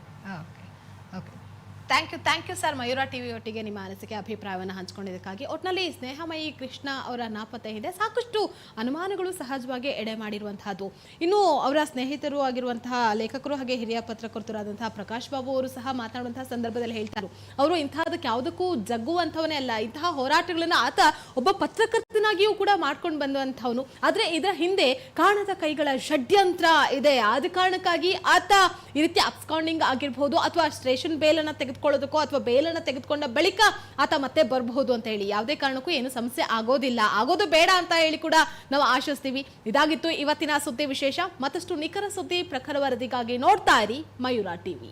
thank you thank you sir Mayura TV ಒಟ್ಟಿಗೆ ನಿಮ್ಮ ಅನಿಸಿಕೆ, ಅಭಿಪ್ರಾಯವನ್ನು ಹಂಚಿಕೊಂಡಿದ್ದಕ್ಕಾಗಿ ಒಟ್ಟಿನಲ್ಲಿ ಸ್ನೇಹಮಯಿ ಕೃಷ್ಣ ಅವರ ನಾಪತ್ತೆ ಇದೆ. ಸಾಕಷ್ಟು ಅನುಮಾನಗಳು ಸಹಜವಾಗಿ ಎಡೆ ಮಾಡಿರುವಂತಹದ್ದು. ಇನ್ನು ಅವರ ಸ್ನೇಹಿತರು ಆಗಿರುವಂತಹ ಲೇಖಕರು ಹಾಗೆ ಹಿರಿಯ ಪತ್ರಕರ್ತರಾದಂತಹ ಪ್ರಕಾಶ್ ಬಾಬು ಅವರು ಸಹ ಮಾತನಾಡುವಂತಹ ಸಂದರ್ಭದಲ್ಲಿ ಹೇಳ್ತಾರೆ ಅವರು ಇಂತಹದಕ್ಕೆ ಯಾವುದಕ್ಕೂ ಜಗ್ಗುವಂಥವನೇ ಅಲ್ಲ. ಇಂತಹ ಹೋರಾಟಗಳನ್ನು ಆತ ಒಬ್ಬ ಪತ್ರಕರ್ತನಾಗಿಯೂ ಕೂಡ ಮಾಡ್ಕೊಂಡು ಬಂದಂಥವನು. ಆದರೆ ಇದರ ಹಿಂದೆ ಕಾಣದ ಕೈಗಳ ಷಡ್ಯಂತ್ರ ಇದೆ. ಆದ ಕಾರಣಕ್ಕಾಗಿ ಆತ ಈ ರೀತಿ ಅಪ್ಸ್ಕೌಂಡಿಂಗ್ ಆಗಿರ್ಬೋದು ಅಥವಾ ಸ್ಟೇಷನ್ ಬೇಲನ್ನ ತೆಗೆದುಕೊಳ್ಳೋದಕ್ಕೋ ಅಥವಾ ಬೇಲನ್ನು ತೆಗೆದುಕೊಂಡ ಬಳಿಕ ಆತ ಮತ್ತೆ ಬರಬಹುದು ಅಂತ ಹೇಳಿ. ಯಾವುದೇ ಕಾರಣಕ್ಕೂ ಏನು ಸಮಸ್ಯೆ ಆಗೋದಿಲ್ಲ. ಆಗೋದು ಬೇಡ ಅಂತ ಹೇಳಿ ಕೂಡ ನಾವು ಆಶಿಸ್ತೀವಿ. ಇದಾಗಿತ್ತು ಇವತ್ತಿನ ಸುದ್ದಿ ವಿಶೇಷ. ಮತ್ತಷ್ಟು ನಿಖರ ಸುದ್ದಿ ಪ್ರಖರ ವರದಿಗಾಗಿ ನೋಡ್ತಾ ಇರಿ ಮಯೂರ ಟಿವಿ.